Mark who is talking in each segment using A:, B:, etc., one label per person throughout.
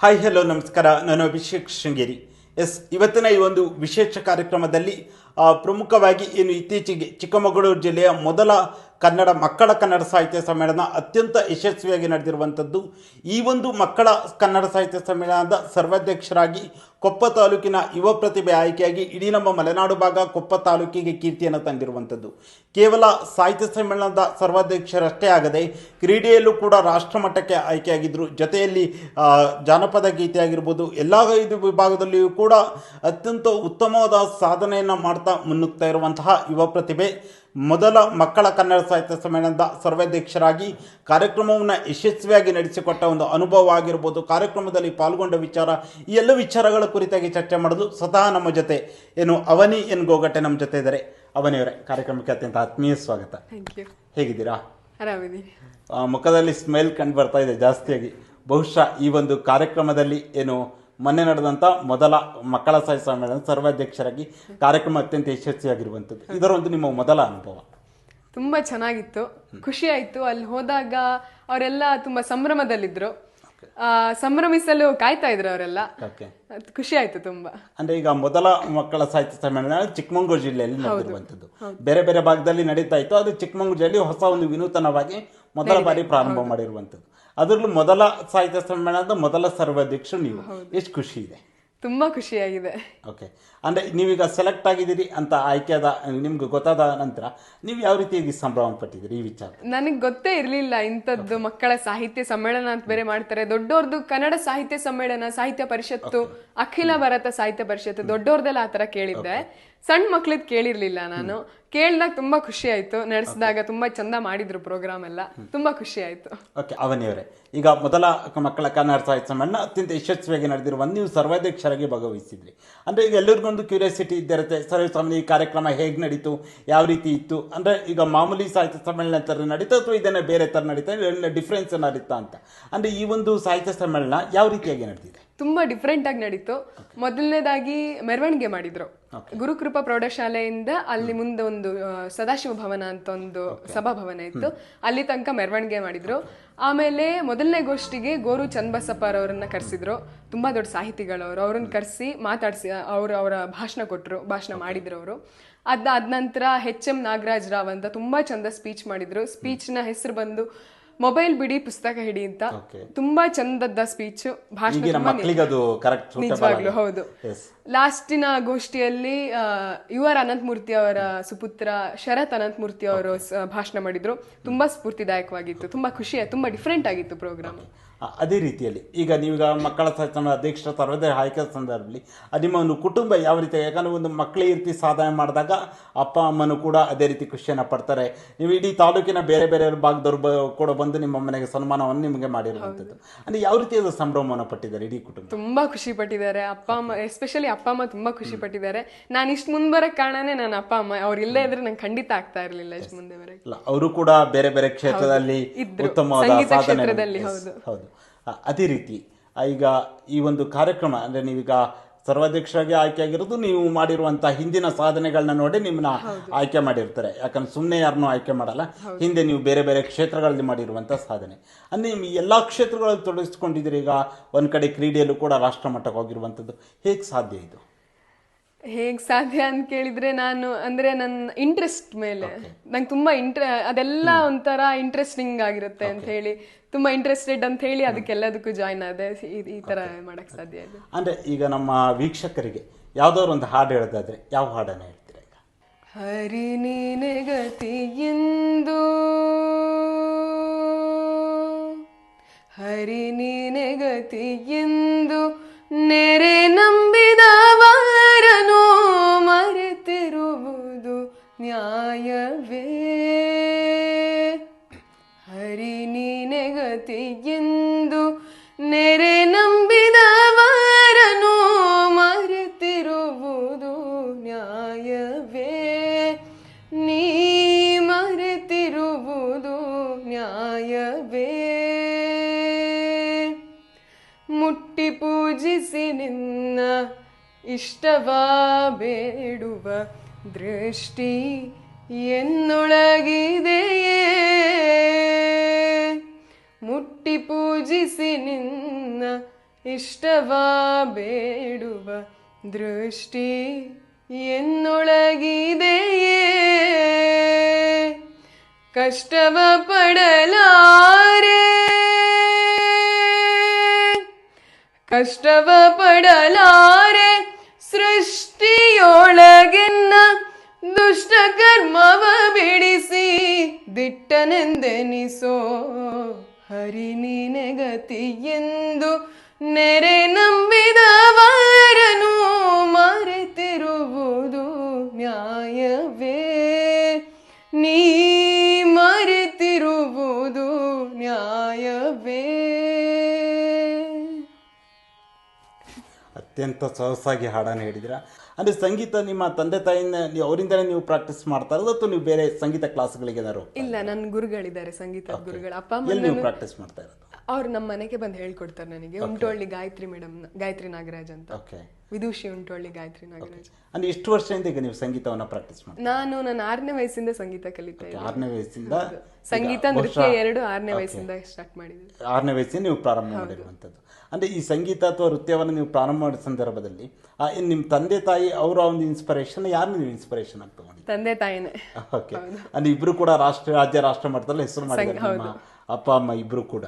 A: Hi hello ನಮಸ್ಕಾರ. ನಾನು Abhishek Sringeri. S ಇವತ್ತಿನ ಈ ಒಂದು ವಿಶೇಷ ಕಾರ್ಯಕ್ರಮದಲ್ಲಿ ಪ್ರಮುಖವಾಗಿ ಏನು ಇತ್ತೀಚೆಗೆ ಚಿಕ್ಕಮಗಳೂರು ಜಿಲ್ಲೆಯ ಮೊದಲ ಕನ್ನಡ ಮಕ್ಕಳ ಕನ್ನಡ ಸಾಹಿತ್ಯ ಸಮ್ಮೇಳನ ಅತ್ಯಂತ ಯಶಸ್ವಿಯಾಗಿ ನಡೆದಿರುವಂಥದ್ದು. ಈ ಒಂದು ಮಕ್ಕಳ ಕನ್ನಡ ಸಾಹಿತ್ಯ ಸಮ್ಮೇಳನದ ಸರ್ವಾಧ್ಯಕ್ಷರಾಗಿ ಕೊಪ್ಪ ತಾಲೂಕಿನ ಯುವ ಪ್ರತಿಭೆ ಆಯ್ಕೆಯಾಗಿ ಇಡೀ ನಮ್ಮ ಮಲೆನಾಡು ಭಾಗ ಕೊಪ್ಪ ತಾಲೂಕಿಗೆ ಕೀರ್ತಿಯನ್ನು ತಂದಿರುವಂಥದ್ದು. ಕೇವಲ ಸಾಹಿತ್ಯ ಸಮ್ಮೇಳನದ ಸರ್ವಾಧ್ಯಕ್ಷರಷ್ಟೇ ಆಗದೆ ಕ್ರೀಡೆಯಲ್ಲೂ ಕೂಡ ರಾಷ್ಟ್ರಮಟ್ಟಕ್ಕೆ ಆಯ್ಕೆಯಾಗಿದ್ದರು ಜೊತೆಯಲ್ಲಿ ಜಾನಪದ ಗೀತೆ ಆಗಿರ್ಬೋದು ಎಲ್ಲ ಐದು ವಿಭಾಗದಲ್ಲಿಯೂ ಕೂಡ ಅತ್ಯಂತ ಉತ್ತಮವಾದ ಸಾಧನೆಯನ್ನು ಮಾಡ್ತಾ ಮುನ್ನುಗ್ತಾ ಇರುವಂತಹ ಯುವ ಪ್ರತಿಭೆ. ಮೊದಲ ಮಕ್ಕಳ ಕನ್ನಡ ಸಾಹಿತ್ಯ ಸಮ್ಮೇಳನದ ಸರ್ವಾಧ್ಯಕ್ಷರಾಗಿ ಕಾರ್ಯಕ್ರಮವನ್ನು ಯಶಸ್ವಿಯಾಗಿ ನಡೆಸಿಕೊಟ್ಟ ಒಂದು ಅನುಭವ ಆಗಿರ್ಬೋದು. ಕಾರ್ಯಕ್ರಮದಲ್ಲಿ ಪಾಲ್ಗೊಂಡ ವಿಚಾರ ಈ ಎಲ್ಲ ವಿಚಾರಗಳ ಕುರಿತಾಗಿ ಚರ್ಚೆ ಮಾಡಲು ಸ್ವತಃ ನಮ್ಮ ಜೊತೆ ಏನು ಅವನಿ ಎನ್ ಗೋಗಟ್ಟೆ ನಮ್ಮ ಜೊತೆ ಇದ್ದಾರೆ. ಅವನಿಯವರೇ ಕಾರ್ಯಕ್ರಮಕ್ಕೆ ಅತ್ಯಂತ ಆತ್ಮೀಯ ಸ್ವಾಗತ. ಹೇಗಿದ್ದೀರಾ? ಮುಖದಲ್ಲಿ ಸ್ಮೈಲ್ ಕಂಡು ಬರ್ತಾ ಇದೆ ಜಾಸ್ತಿಯಾಗಿ. ಬಹುಶಃ ಈ ಒಂದು ಕಾರ್ಯಕ್ರಮದಲ್ಲಿ ಏನು ಮೊನ್ನೆ ನಡೆದಂಥ ಮೊದಲ ಮಕ್ಕಳ ಸಾಹಿತ್ಯ ಸಮ್ಮೇಳನ ಸರ್ವಾಧ್ಯಕ್ಷರಾಗಿ ಕಾರ್ಯಕ್ರಮ ಅತ್ಯಂತ ಯಶಸ್ವಿಯಾಗಿರುವಂಥದ್ದು. ಇದರೊಂದು ನಿಮ್ಮ ಮೊದಲ ಅನುಭವ.
B: ತುಂಬಾ ಚೆನ್ನಾಗಿತ್ತು. ಖುಷಿ ಆಯ್ತು. ಅಲ್ಲಿ ಹೋದಾಗ ಅವರೆಲ್ಲ ತುಂಬಾ ಸಂಭ್ರಮದಲ್ಲಿದ್ರು. ಆ, ಸಂಭ್ರಮಿಸಲು ಕಾಯ್ತಾ ಇದ್ರು ಅವರೆಲ್ಲ. ಖುಷಿ ಆಯ್ತು ತುಂಬಾ.
A: ಅಂದ್ರೆ ಈಗ ಮೊದಲ ಮಕ್ಕಳ ಸಾಹಿತ್ಯ ಸಮ್ಮೇಳನ ಚಿಕ್ಕಮಂಗ್ಳೂರು ಜಿಲ್ಲೆಯಲ್ಲಿ ನಡೆದಿರುವಂತದ್ದು ಬೇರೆ ಬೇರೆ ಭಾಗದಲ್ಲಿ ನಡೀತಾ ಇತ್ತು. ಅದು ಚಿಕ್ಕಮಗಳೂರು ಜಿಲ್ಲೆಯಲ್ಲಿ ಹೊಸ ಒಂದು ವಿನೂತನವಾಗಿ ಮೊದಲ ಬಾರಿ ಪ್ರಾರಂಭ ಮಾಡಿರುವಂಥದ್ದು. ಅದರಲ್ಲೂ ಮೊದಲ ಸಾಹಿತ್ಯ ಸಮ್ಮೇಳನದ ಮೊದಲ ಸರ್ವಾಧ್ಯಕ್ಷರು ನೀವು. ಎಷ್ಟು ಖುಷಿ ಇದೆ.
B: ತುಂಬಾ ಖುಷಿಯಾಗಿದೆ.
A: ಓಕೆ. ಅಂದರೆ ನೀವೀಗ ಸೆಲೆಕ್ಟ್ ಆಗಿದ್ದೀರಿ ಅಂತ ಆಯ್ಕೆಯಾದ ನಿಮ್ಗೆ ಗೊತ್ತಾದ ನಂತರ ನೀವು ಯಾವ ರೀತಿಯಾಗಿ ಸಂಭ್ರಮ ಪಟ್ಟಿದ್ದೀರಿ ಈ ವಿಚಾರ?
B: ನನಗೆ ಗೊತ್ತೇ ಇರಲಿಲ್ಲ ಇಂಥದ್ದು ಮಕ್ಕಳ ಸಾಹಿತ್ಯ ಸಮ್ಮೇಳನ ಅಂತ ಬೇರೆ ಮಾಡ್ತಾರೆ. ದೊಡ್ಡವ್ರದ್ದು ಕನ್ನಡ ಸಾಹಿತ್ಯ ಸಮ್ಮೇಳನ ಸಾಹಿತ್ಯ ಪರಿಷತ್ತು ಅಖಿಲ ಭಾರತ ಸಾಹಿತ್ಯ ಪರಿಷತ್ತು ದೊಡ್ಡವ್ರದೆಲ್ಲ ಥರ ಕೇಳಿದ್ದೆ. ಸಣ್ಣ ಮಕ್ಳದ್ ಕೇಳಿರ್ಲಿಲ್ಲ ನಾನು. ಕೇಳಿದಾಗ ತುಂಬಾ ಖುಷಿ ಆಯ್ತು. ನಡೆಸಿದಾಗ ತುಂಬಾ ಚಂದ ಮಾಡಿದ್ರು ಪ್ರೋಗ್ರಾಮ್ ಎಲ್ಲ. ತುಂಬಾ ಖುಷಿ ಆಯ್ತು.
A: ಓಕೆ ಅವನಿಯವರೇ. ಈಗ ಮೊದಲ ಮಕ್ಕಳ ಕನ್ನಡ ಸಾಹಿತ್ಯ ಸಮ್ಮೇಳನ ಅತ್ಯಂತ ಯಶಸ್ವಿಯಾಗಿ ನಡೆದಿರುವ ನೀವು ಸರ್ವಾಧ್ಯಕ್ಷರಾಗಿ ಭಾಗವಹಿಸಿದ್ರಿ. ಅಂದರೆ ಈಗ ಎಲ್ಲರಿಗೊಂದು ಕ್ಯೂರಿಯಾಸಿಟಿ ಇದ್ದಿರುತ್ತೆ ಸರ್ ಸ್ವಾಮಿ ಈ ಕಾರ್ಯಕ್ರಮ ಹೇಗೆ ನಡೀತು? ಯಾವ ರೀತಿ ಇತ್ತು? ಅಂದರೆ ಈಗ ಮಾಮೂಲಿ ಸಾಹಿತ್ಯ ಸಮ್ಮೇಳನ ಥರ ನಡೀತು ಅಥವಾ ಇದನ್ನೇ ಬೇರೆ ಥರ ನಡೀತಾ? ಡಿಫ್ರೆನ್ಸ್ ನಡೀತಾ ಅಂತ. ಅಂದರೆ ಈ ಒಂದು ಸಾಹಿತ್ಯ ಸಮ್ಮೇಳನ ಯಾವ ರೀತಿಯಾಗಿ ನಡೆದಿದೆ?
B: ತುಂಬಾ ಡಿಫ್ರೆಂಟ್ ಆಗಿ ನಡೀತು. ಮೊದಲನೇದಾಗಿ ಮೆರವಣಿಗೆ ಮಾಡಿದ್ರು. ಗುರುಕೃಪಾ ಪ್ರೌಢಶಾಲೆಯಿಂದ ಅಲ್ಲಿ ಮುಂದೆ ಒಂದು ಸದಾಶಿವ ಭವನ ಅಂತ ಒಂದು ಸಭಾಭವನ ಇತ್ತು. ಅಲ್ಲಿ ತನಕ ಮೆರವಣಿಗೆ ಮಾಡಿದ್ರು. ಆಮೇಲೆ ಮೊದಲನೇ ಗೋಷ್ಠಿಗೆ ಗೋರು ಚನ್ನಬಸಪ್ಪರವರನ್ನ ಕರೆಸಿದ್ರು. ತುಂಬಾ ದೊಡ್ಡ ಸಾಹಿತಿಗಳವರು. ಅವ್ರನ್ನ ಕರೆಸಿ ಮಾತಾಡಿಸಿ ಅವರು ಅವರ ಭಾಷಣ ಕೊಟ್ಟರು ಭಾಷಣ ಮಾಡಿದ್ರು ಅವರು. ಅದ ಆದ ನಂತರ ಹೆಚ್ ಎಂ ನಾಗರಾಜ್ ರಾವ್ ಅಂತ ತುಂಬಾ ಚಂದ ಸ್ಪೀಚ್ ಮಾಡಿದ್ರು. ಸ್ಪೀಚ್ನ ಹೆಸರು ಬಂದು ಮೊಬೈಲ್ ಬಿಡಿ ಪುಸ್ತಕ ಹಿಡಿ ಅಂತ ತುಂಬಾ ಚಂದದ ಸ್ಪೀಚ್ ಭಾಷಣ
A: ಅದು ಕರೆಕ್ಟ್
B: ನಿಜವಾಗ್ಲೂ ಹೌದು. ಲಾಸ್ಟಿನ ಗೋಷ್ಠಿಯಲ್ಲಿ ಯು ಆರ್ ಅನಂತಮೂರ್ತಿ ಅವರ ಸುಪುತ್ರ ಶರತ್ ಅನಂತಮೂರ್ತಿ ಅವರು ಭಾಷಣ ಮಾಡಿದ್ರು. ತುಂಬಾ ಸ್ಫೂರ್ತಿದಾಯಕವಾಗಿತ್ತು. ತುಂಬಾ ಖುಷಿ ತುಂಬಾ ಡಿಫ್ರೆಂಟ್ ಆಗಿತ್ತು ಪ್ರೋಗ್ರಾಮ್
A: ಅದೇ ರೀತಿಯಲ್ಲಿ. ಈಗ ನೀವೀಗ ಮಕ್ಕಳ ಸಾಹಿತ್ಯ ಅಧ್ಯಕ್ಷರ ತರಬೇತಿ ಆಯ್ಕೆ ಸಂದರ್ಭದಲ್ಲಿ ನಿಮ್ಮ ಒಂದು ಕುಟುಂಬ ಯಾವ ರೀತಿ ಯಾಕಂದರೆ ಒಂದು ಮಕ್ಕಳೇ ರೀತಿ ಸಾಧನೆ ಮಾಡಿದಾಗ ಅಪ್ಪ ಅಮ್ಮನು ಕೂಡ ಅದೇ ರೀತಿ ಖುಷಿಯನ್ನು ಪಡ್ತಾರೆ. ನೀವು ಇಡೀ ತಾಲೂಕಿನ ಬೇರೆ ಬೇರೆ ಭಾಗದವ್ರು ಬ- ಕೂಡ ಬಂದು ನಿಮ್ಮ ಮನೆಗೆ ಸನ್ಮಾನವನ್ನು ನಿಮಗೆ ಮಾಡಿರುವಂಥದ್ದು. ಅಂದರೆ ಯಾವ ರೀತಿಯಾದ ಸಂಭ್ರಮವನ್ನು ಪಟ್ಟಿದ್ದಾರೆ ಇಡೀ ಕುಟುಂಬ?
B: ತುಂಬಾ ಖುಷಿ ಪಟ್ಟಿದ್ದಾರೆ. ಅಪ್ಪ ಅಮ್ಮ ಎಸ್ಪೆಷಲಿ ಅಪ್ಪ ಅಮ್ಮ ತುಂಬಾ ಖುಷಿ ಪಟ್ಟಿದ್ದಾರೆ. ನಾನು ಇಷ್ಟು ಮುಂದೆ ಬರೋಕ್ಕೆ ಕಾರಣನೇ ನಾನು ಅಪ್ಪ ಅಮ್ಮ ಅವ್ರು ಇಲ್ಲೇ ಇದ್ರೆ ನಂಗೆ ಖಂಡಿತ ಆಗ್ತಾ ಇರ್ಲಿಲ್ಲ ಇಷ್ಟು ಮುಂದೆ
A: ಬರೋಕ್ಕೆ ಅವರು ಕೂಡ ಬೇರೆ ಬೇರೆ ಕ್ಷೇತ್ರದಲ್ಲಿ. ಉತ್ತಮವಾದ ಸಾಧನೆ
B: ಹೌದು.
A: ಅದೇ ರೀತಿ. ಈಗ ಈ ಒಂದು ಕಾರ್ಯಕ್ರಮ ಅಂದರೆ ನೀವೀಗ ಸರ್ವಾಧ್ಯಕ್ಷರಾಗಿ ಆಯ್ಕೆಯಾಗಿರೋದು ನೀವು ಮಾಡಿರುವಂಥ ಹಿಂದಿನ ಸಾಧನೆಗಳನ್ನ ನೋಡಿ ನಿಮ್ಮನ್ನ ಆಯ್ಕೆ ಮಾಡಿರ್ತಾರೆ. ಯಾಕಂದ್ರೆ ಸುಮ್ಮನೆ ಯಾರನ್ನೂ ಆಯ್ಕೆ ಮಾಡಲ್ಲ. ಹಿಂದೆ. ನೀವು ಬೇರೆ ಬೇರೆ ಕ್ಷೇತ್ರಗಳಲ್ಲಿ ಮಾಡಿರುವಂಥ ಸಾಧನೆ. ಅಂದರೆ ನೀವು ಎಲ್ಲ ಕ್ಷೇತ್ರಗಳಲ್ಲಿ ತೊಡಗಿಸ್ಕೊಂಡಿದ್ದೀರಿ. ಈಗ ಒಂದು ಕಡೆ ಕ್ರೀಡೆಯಲ್ಲೂ ಕೂಡ ರಾಷ್ಟ್ರ ಮಟ್ಟಕ್ಕೆ ಹೋಗಿರುವಂಥದ್ದು. ಹೇಗೆ ಸಾಧ್ಯ ಇದು?
B: ಹೇಗ್ ಸಾಧ್ಯ ಅಂತ ಕೇಳಿದ್ರೆ ನಾನು ಅಂದ್ರೆ ನನ್ನ ಇಂಟ್ರೆಸ್ಟ್ ಮೇಲೆ. ನಂಗೆ ತುಂಬಾ ಇಂಟ್ರ ಅದೆಲ್ಲ ಒಂಥರ ಇಂಟ್ರೆಸ್ಟಿಂಗ್ ಆಗಿರುತ್ತೆ ಅಂತ ಹೇಳಿ. ತುಂಬಾ ಇಂಟ್ರೆಸ್ಟೆಡ್ ಅಂತ ಹೇಳಿ ಅದಕ್ಕೆಲ್ಲದಕ್ಕೂ ಜಾಯ್ನ್ ಆದೆ. ಈ- ಈ ತರ ಮಾಡಕ್ ಸಾಧ್ಯ ಇದೆ.
A: ಅಂದ್ರೆ ಈಗ ನಮ್ಮ ವೀಕ್ಷಕರಿಗೆ ಯಾವ್ದಾದ್ರು ಒಂದು ಹಾಡು ಹೇಳೋದಾದ್ರೆ ಯಾವ ಹಾಡನ್ನ ಹೇಳ್ತೀರಾ ಈಗ?
B: ಹರಿ ನೀನೆ ಎಂದು ಹರಿ ನೀನೆ ಎಂದು ನೆರೆ ನಂಬಿದವರನು ಮರೆತಿರುವುದು ನ್ಯಾಯವೇ? ಹರಿ ನೀನೆಗತಿ ಎಂದು ನೆರೆ ಇಷ್ಟವ ಬೇಡುವ ದೃಷ್ಟಿ ಎನ್ನೊಳಗಿದೆಯೇ? ಮುಟ್ಟಿ ಪೂಜಿಸಿ ನಿನ್ನ ಇಷ್ಟವ ಬೇಡುವ ದೃಷ್ಟಿ ಎನ್ನೊಳಗಿದೆಯೇ? ಕಷ್ಟವ ಪಡಲಾರೆ. ಕಷ್ಟವ ಪಡಲಾರೆ. ಸೃಷ್ಟಿಯೊಳಗೆನ್ನ ದುಷ್ಟ ಕರ್ಮವ ಬಿಡಿಸಿ ದಿಟ್ಟನೆಂದೆನಿಸೋ ಹರಿ ನೀನೆಗತಿ ಎಂದು ನೆರೆ
A: ಅತ್ಯಂತ ಸೊಗಸಾಗಿ ಹಾಡನ್ನು ಹೇಳಿದಿರ ಅಂದರೆ ಸಂಗೀತ ನಿಮ್ಮ ತಂದೆ ತಾಯಿಯಿಂದ ನೀವು ಅವರಿಂದಲೇ ನೀವು ಪ್ರಾಕ್ಟೀಸ್ ಮಾಡ್ತಾ ಇರೋದು ಅಥವಾ ನೀವು ಬೇರೆ ಸಂಗೀತ ಕ್ಲಾಸ್ಗಳಿಗೆ ಏನಾದ್ರು
B: ಇಲ್ಲ ನನ್ನ ಗುರುಗಳಿದ್ದಾರೆ ಸಂಗೀತ ಗುರುಗಳು. ಅಪ್ಪ ಅಮ್ಮ
A: ನೀವು ಪ್ರಾಕ್ಟೀಸ್ ಮಾಡ್ತಾ ಇರೋದು?
B: ಅವ್ರು ನಮ್ಮ ಮನೆಗೆ ಬಂದು ಹೇಳ್ಕೊಡ್ತಾರೆ ನನಗೆ. ಉಂಟೊಳ್ಳಿ ಗಾಯತ್ರಿ ಮೇಡಮ್ ಗಾಯತ್ರಿ ನಾಗರಾಜ್ ಅಂತ.
A: ಓಕೆ
B: ವಿದೂಷಿ ಒಳ್ಳೆ ಗಾಯತ್ರಿ ನಾಗರಾಜ್.
A: ಅಂದ್ರೆ ಎಷ್ಟು ವರ್ಷದಿಂದ ಈಗ ನೀವು ಸಂಗೀತವನ್ನ ಪ್ರಾಕ್ಟೀಸ್ ಮಾಡಿ
B: ನಾನು ನನ್ನ ಆರನೇ ವಯಸ್ಸಿಂದ ಸಂಗೀತ ಕಲಿತಾ ಇದ್ದೆ
A: ಆರನೇ ವಯಸ್ಸಿಂದ
B: ಸಂಗೀತ ನೃತ್ಯ ಎರಡು ಆರನೇ ವಯಸ್ಸಿಂದ ಸ್ಟಾರ್ಟ್ ಮಾಡಿದ್ದೆ
A: ಆರನೇ ವಯಸ್ಸಿನ ನೀವು ಪ್ರಾರಂಭ ಮಾಡಿರುವಂಥದ್ದು. ಅಂದ್ರೆ ಈ ಸಂಗೀತ ಅಥವಾ ನೃತ್ಯವನ್ನು ನೀವು ಪ್ರಾರಂಭ ಮಾಡಿದ ಸಂದರ್ಭದಲ್ಲಿ ನಿಮ್ಮ ತಂದೆ ತಾಯಿ ಅವರ ಒಂದು ಇನ್ಸ್ಪಿರೇಷನ್ ಯಾರು ನೀವು ಇನ್ಸ್ಪಿರೇಷನ್ ಆಗ್ತಾ
B: ತಂದೆ ತಾಯಿನೇ.
A: ಓಕೆ ಅಂದ್ರೆ ಇಬ್ರು ಕೂಡ ರಾಷ್ಟ್ರ ರಾಜ್ಯ ರಾಷ್ಟ್ರ ಮಟ್ಟದಲ್ಲಿ ಹೆಸರು ಮಾಡಿದ್ದಾರೆ ಅಪ್ಪ ಅಮ್ಮ ಇಬ್ಬರು ಕೂಡ.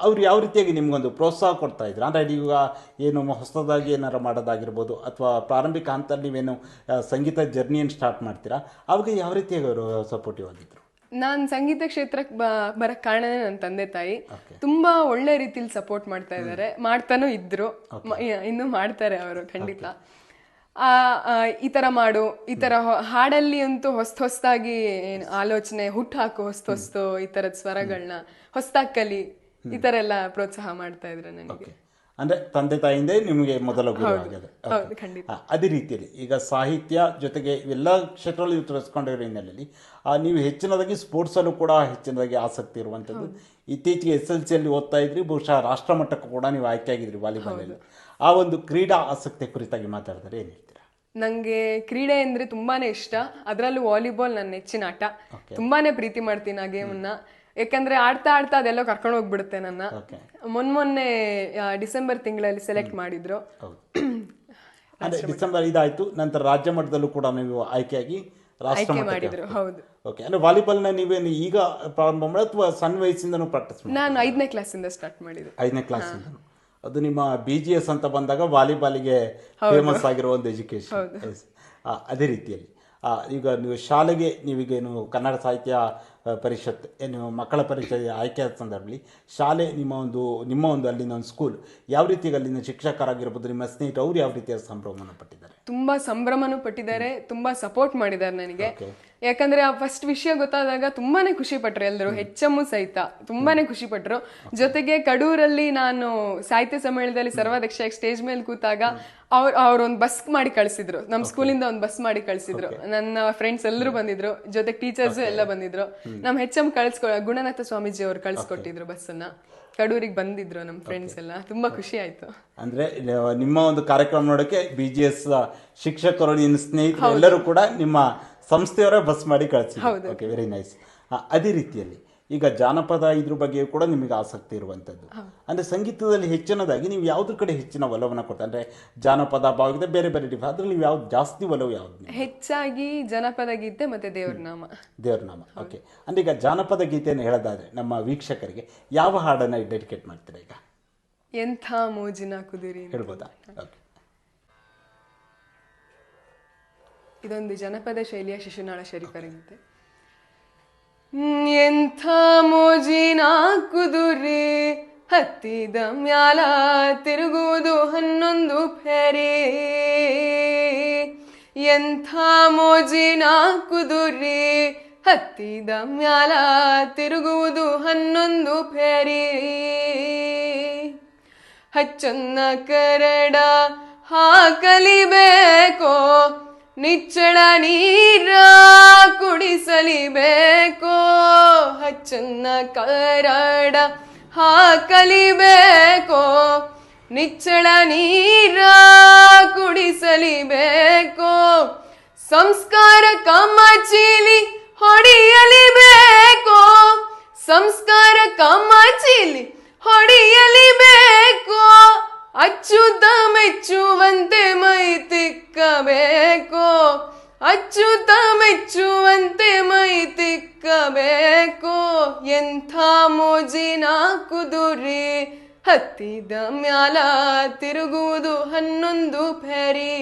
A: ಅವ್ರು ಯಾವ ರೀತಿಯಾಗಿ ನಿಮ್ಗೊಂದು ಪ್ರೋತ್ಸಾಹ ಕೊಡ್ತಾ ಇದ್ರು? ಅಂದರೆ ಈಗ ಏನು ಹೊಸದಾಗಿ ಏನಾರು ಮಾಡೋದಾಗಿರ್ಬೋದು ಅಥವಾ ಪ್ರಾರಂಭಿಕ ಹಂತದಲ್ಲಿ ನೀವೇನು ಸಂಗೀತ ಜರ್ನಿಯನ್ನು ಸ್ಟಾರ್ಟ್ ಮಾಡ್ತೀರಾ? ಅವಾಗ ಯಾವ ರೀತಿಯಾಗಿ ಅವರು ಸಪೋರ್ಟಿವ್ ಆಗಿದ್ರು?
B: ನಾನು ಸಂಗೀತ ಕ್ಷೇತ್ರಕ್ಕೆ ಬ- ಬರಕ್ ಕಾರಣನೇ ನನ್ನ ತಂದೆ ತಾಯಿ. ತುಂಬಾ ಒಳ್ಳೆ ರೀತಿಲಿ ಸಪೋರ್ಟ್ ಮಾಡ್ತಾ ಇದ್ದಾರೆ ಮಾಡ್ತಾನೂ ಇದ್ರು. ಇನ್ನೂ ಮಾಡ್ತಾರೆ ಅವರು ಖಂಡಿತ. ಆ, ಈ ತರ ಮಾಡು ಈ ತರ ಹಾಡಲ್ಲಿ ಅಂತೂ ಹೊಸ ಹೊಸದಾಗಿ ಆಲೋಚನೆ ಹುಟ್ಟು ಹಾಕು ಹೊಸ ಹೊಸ್ತು ಈ ತರದ ಸ್ವರಗಳನ್ನ ಹೊಸದಾಗಿ ಕಲಿ ಈ ತರ ಎಲ್ಲ ಪ್ರೋತ್ಸಾಹ ಮಾಡ್ತಾ ಇದ್ರೆ ನನಗೆ.
A: ಅಂದ್ರೆ ತಂದೆ ತಾಯಿಯಿಂದ ನಿಮಗೆ ಮೊದಲ ಗುರು ಆಗಿದೆ ಅದೇ ರೀತಿಯಲ್ಲಿ ಈಗ ಸಾಹಿತ್ಯ ಜೊತೆಗೆ ಇವೆಲ್ಲ ಕ್ಷೇತ್ರಗಳಲ್ಲಿ ತೋರಿಸ್ಕೊಂಡಿರೋ ಹಿನ್ನೆಲೆಯಲ್ಲಿ ಆ, ನೀವು ಹೆಚ್ಚಿನದಾಗಿ ಸ್ಪೋರ್ಟ್ಸಲ್ಲೂ ಕೂಡ ಹೆಚ್ಚಿನದಾಗಿ ಆಸಕ್ತಿ ಇರುವಂಥದ್ದು. ಇತ್ತೀಚೆಗೆ ಎಸ್ ಎಲ್ ಸಿಯಲ್ಲಿ ಓದ್ತಾ ಇದ್ರಿ ಬಹುಶಃ ರಾಷ್ಟ್ರ ಮಟ್ಟಕ್ಕೂ ಕೂಡ ನೀವು ಆಯ್ಕೆ ಆಗಿದ್ರಿ ವಾಲಿಬಾಲಲ್ಲಿ. ಆ ಒಂದು ಕ್ರೀಡಾ ಆಸಕ್ತಿ ಕುರಿತಾಗಿ ಮಾತಾಡಿದ್ರೆ ಏನು ಹೇಳ್ತೀರಾ
B: ನಂಗೆ ಕ್ರೀಡೆ ಅಂದ್ರೆ ತುಂಬಾನೇ ಇಷ್ಟ. ಅದರಲ್ಲೂ ವಾಲಿಬಾಲ್ ನನ್ನ ನೆಚ್ಚಿನ ಆಟ. ತುಂಬಾನೇ ಪ್ರೀತಿ ಮಾಡ್ತೀನಿ ಆ ಗೇಮನ್ನ. ಯಾಕಂದ್ರೆ ಆಡ್ತಾ ಆಡ್ತಾ ಅದೆಲ್ಲ ಕರ್ಕೊಂಡು ಹೋಗ್ಬಿಡುತ್ತೆ ನನ್ನ.
A: ಮೊನ್ನೆ
B: ಮೊನ್ ಮೊನ್ನೆ ಡಿಸೆಂಬರ್ ತಿಂಗಳಲ್ಲಿ ಸೆಲೆಕ್ಟ್ ಮಾಡಿದ್ರು.
A: ಅಂದ್ರೆ ಡಿಸೆಂಬರ್ ಇದಾಯ್ತು ನಂತರ ರಾಜ್ಯ ಮಟ್ಟದಲ್ಲೂ ಕೂಡ ನೀವು ಆಯ್ಕೆಯಾಗಿ ರಾಷ್ಟ್ರ
B: ಆಯ್ಕೆ ಮಾಡಿದ್ರು ಹೌದು.
A: ಓಕೆ ಅಂದ್ರೆ ನ ನೀವೇನು ಈಗ ಪ್ರಾರಂಭ ಮಾಡಿ ಅಥವಾ ಸಣ್ಣ ವಯಸ್ಸಿಂದನೂ ಪ್ರಾಕ್ಟೀಸ್
B: ನಾನು ಐದನೇ ಕ್ಲಾಸಿಂದ ಸ್ಟಾರ್ಟ್ ಮಾಡಿದೆ
A: ಐದನೇ ಕ್ಲಾಸಿಂದ ಅದು ನಿಮ್ಮ ಬಿ ಜಿ ಎಸ್ ಅಂತ ಬಂದಾಗ ವಾಲಿಬಾಲಿಗೆ ಫೇಮಸ್ ಆಗಿರೋ ಒಂದು ಎಜುಕೇಶನ್ ಅದೇ ರೀತಿಯಲ್ಲಿ. ಈಗ ನೀವು ಶಾಲೆಗೆ ನೀವೀಗೇನು ಕನ್ನಡ ಸಾಹಿತ್ಯ ಪರಿಷತ್ ಏನು ಮಕ್ಕಳ ಪರಿಷತ್ ಆಯ್ಕೆ ಆದ ಸಂದರ್ಭದಲ್ಲಿ ಶಾಲೆ ನಿಮ್ಮ ಒಂದು ನಿಮ್ಮ ಒಂದು ಅಲ್ಲಿನ ಒಂದು ಸ್ಕೂಲ್ ಯಾವ ರೀತಿಯಾಗಿ ಅಲ್ಲಿನ ಶಿಕ್ಷಕರಾಗಿರ್ಬೋದು ನಿಮ್ಮ ಸ್ನೇಹಿತರು ಅವ್ರು ಯಾವ ರೀತಿಯ ಸಂಭ್ರಮವನ್ನು ಪಟ್ಟಿದ್ದಾರೆ?
B: ತುಂಬಾ ಸಂಭ್ರಮನೂ ಪಟ್ಟಿದ್ದಾರೆ ತುಂಬಾ ಸಪೋರ್ಟ್ ಮಾಡಿದ್ದಾರೆ ನನಗೆ. ಯಾಕಂದ್ರೆ ಆ ಫಸ್ಟ್ ವಿಷಯ ಗೊತ್ತಾದಾಗ ತುಂಬಾನೇ ಖುಷಿ ಪಟ್ರು ಎಲ್ಲರೂ ಹೆಚ್ಚಮ್ಮು ಸಹಿತ. ತುಂಬಾನೇ ಖುಷಿ ಪಟ್ರು. ಜೊತೆಗೆ ಕಡೂರಲ್ಲಿ ನಾನು ಸಾಹಿತ್ಯ ಸಮ್ಮೇಳನದಲ್ಲಿ ಸರ್ವಾಧ್ಯಕ್ಷ ಸ್ಟೇಜ್ ಮೇಲೆ ಕೂತಾಗ ಅವ್ರ ಅವ್ರೊಂದು ಬಸ್ ಮಾಡಿ ಕಳ್ಸಿದ್ರು. ನಮ್ ಸ್ಕೂಲಿಂದ ಒಂದ್ ಬಸ್ ಮಾಡಿ ಕಳ್ಸಿದ್ರು. ನನ್ನ ಫ್ರೆಂಡ್ಸ್ ಎಲ್ಲರೂ ಬಂದಿದ್ರು. ಜೊತೆಗೆ ಟೀಚರ್ಸ್ ಎಲ್ಲ ಬಂದಿದ್ರು. ನಮ್ ಹೆಚ್ಚಮ್ ಕಳ್ಸ್ಕೊ ಗುಣನಾಥ ಸ್ವಾಮೀಜಿ ಅವ್ರು ಬಸ್ ಬಸ್ಸನ್ನ ಕಡೂರಿಗೆ ಬಂದಿದ್ರು ನಮ್ ಫ್ರೆಂಡ್ಸ್ ಎಲ್ಲ. ತುಂಬಾ ಖುಷಿ ಆಯ್ತು.
A: ಅಂದ್ರೆ ನಿಮ್ಮ ಒಂದು ಕಾರ್ಯಕ್ರಮ ನೋಡೋಕೆ ಬಿ ಜಿ ಎಸ್ ಶಿಕ್ಷಕರು ನಿನ್ನ ಸ್ನೇಹಿತರು ಎಲ್ಲರೂ ಕೂಡ ನಿಮ್ಮ ಸಂಸ್ಥೆಯವರೇ ಬಸ್ ಮಾಡಿ ಕಳಿಸಿದ್ರು. ಓಕೆ ವೆರಿ ನೈಸ್ ಅದೇ ರೀತಿಯಲ್ಲಿ ಈಗ ಜಾನಪದ ಇದ್ರ ಬಗ್ಗೆ ಕೂಡ ನಿಮಗೆ ಆಸಕ್ತಿ ಇರುವಂಥದ್ದು ಅಂದ್ರೆ ಸಂಗೀತದಲ್ಲಿ ಹೆಚ್ಚಿನದಾಗಿ ನೀವು ಯಾವುದ್ರ ಕಡೆ ಹೆಚ್ಚಿನ ಒಲವನ್ನು ಕೊಡ್ತಾರೆ ಅಂದ್ರೆ ಜಾನಪದ ಭಾಗದ ಬೇರೆ ಬೇರೆ ಡಿಫ್ ಅದ್ರಲ್ಲಿ ನೀವು ಯಾವ್ದು ಜಾಸ್ತಿ ಒಲವು ಯಾವ್ದು
B: ಹೆಚ್ಚಾಗಿ ಜಾನಪದ ಗೀತೆ ಮತ್ತೆ ದೇವ್ರನಾಮ ದೇವ್ರನಾಮ
A: ದೇವ್ರ ನಾಮ. ಓಕೆ ಅಂದ್ರೆ ಈಗ ಜಾನಪದ ಗೀತೆಯನ್ನು ಹೇಳೋದಾದರೆ ನಮ್ಮ ವೀಕ್ಷಕರಿಗೆ ಯಾವ ಹಾಡನ್ನ ಡೆಡಿಕೇಟ್ ಮಾಡ್ತೀರಾ ಈಗ?
B: ಎಂಥ ಮೋಜಿನ ಕುದುರಿ
A: ಹೇಳ್ಬೋದಾ? ಓಕೆ
B: ಇದೊಂದು ಜನಪದ ಶೈಲಿಯ ಶಿಶುನಾಳ ಶರೀಫರ ಗೀತೆ ಹ್ಮ್, ಎಂಥ ಮೋಜಿನ ಕುದುರೆ ಹತ್ತಿದ ಮ್ಯಾಲ ತಿರುಗುವುದು ಹನ್ನೊಂದು ಫೆರೆ ಎಂಥ ಮೋಜಿನ ಕುದುರೆ ಹತ್ತಿದ ಮ್ಯಾಲ ತಿರುಗುವುದು ಹನ್ನೊಂದು ಫೆರೆ ಹಚ್ಚನ್ನ ಕರಡ ಹಾಕಲಿಬೇಕೋ ನಿಚ್ಚಳ ನೀರ ಕುಡಿಸಲಿಬೇಕೋ. ಹಚ್ಚನ್ನ ಕರಡ ಹಾಕಲಿಬೇಕೋ. ನಿಚ್ಚಳ ನೀರ ಕುಡಿಸಲಿಬೇಕೋ. ಸಂಸ್ಕಾರ ಕಮ್ಮಚೀಲಿ ಹೊಡೆಯಲಿ ಬೇಕೋ ಸಂಸ್ಕಾರ ಕಮಚಿಲಿ ಹೊಡೆಯಲಿಬೇಕೋ. ಅಚ್ಚುತ ಮೆಚ್ಚುವಂತೆ ತಿಕ್ಕಬೇಕು. ಅಚ್ಚುತ ಮೆಚ್ಚುವಂತೆ ಮೈ ತಿಕ್ಕಬೇಕು. ಎಂಥ ಮೋಜಿನ ಕುದುರಿ ಹತ್ತಿದ ಮ್ಯಾಲ ತಿರುಗುವುದು ಹನ್ನೊಂದು ಫೆರಿ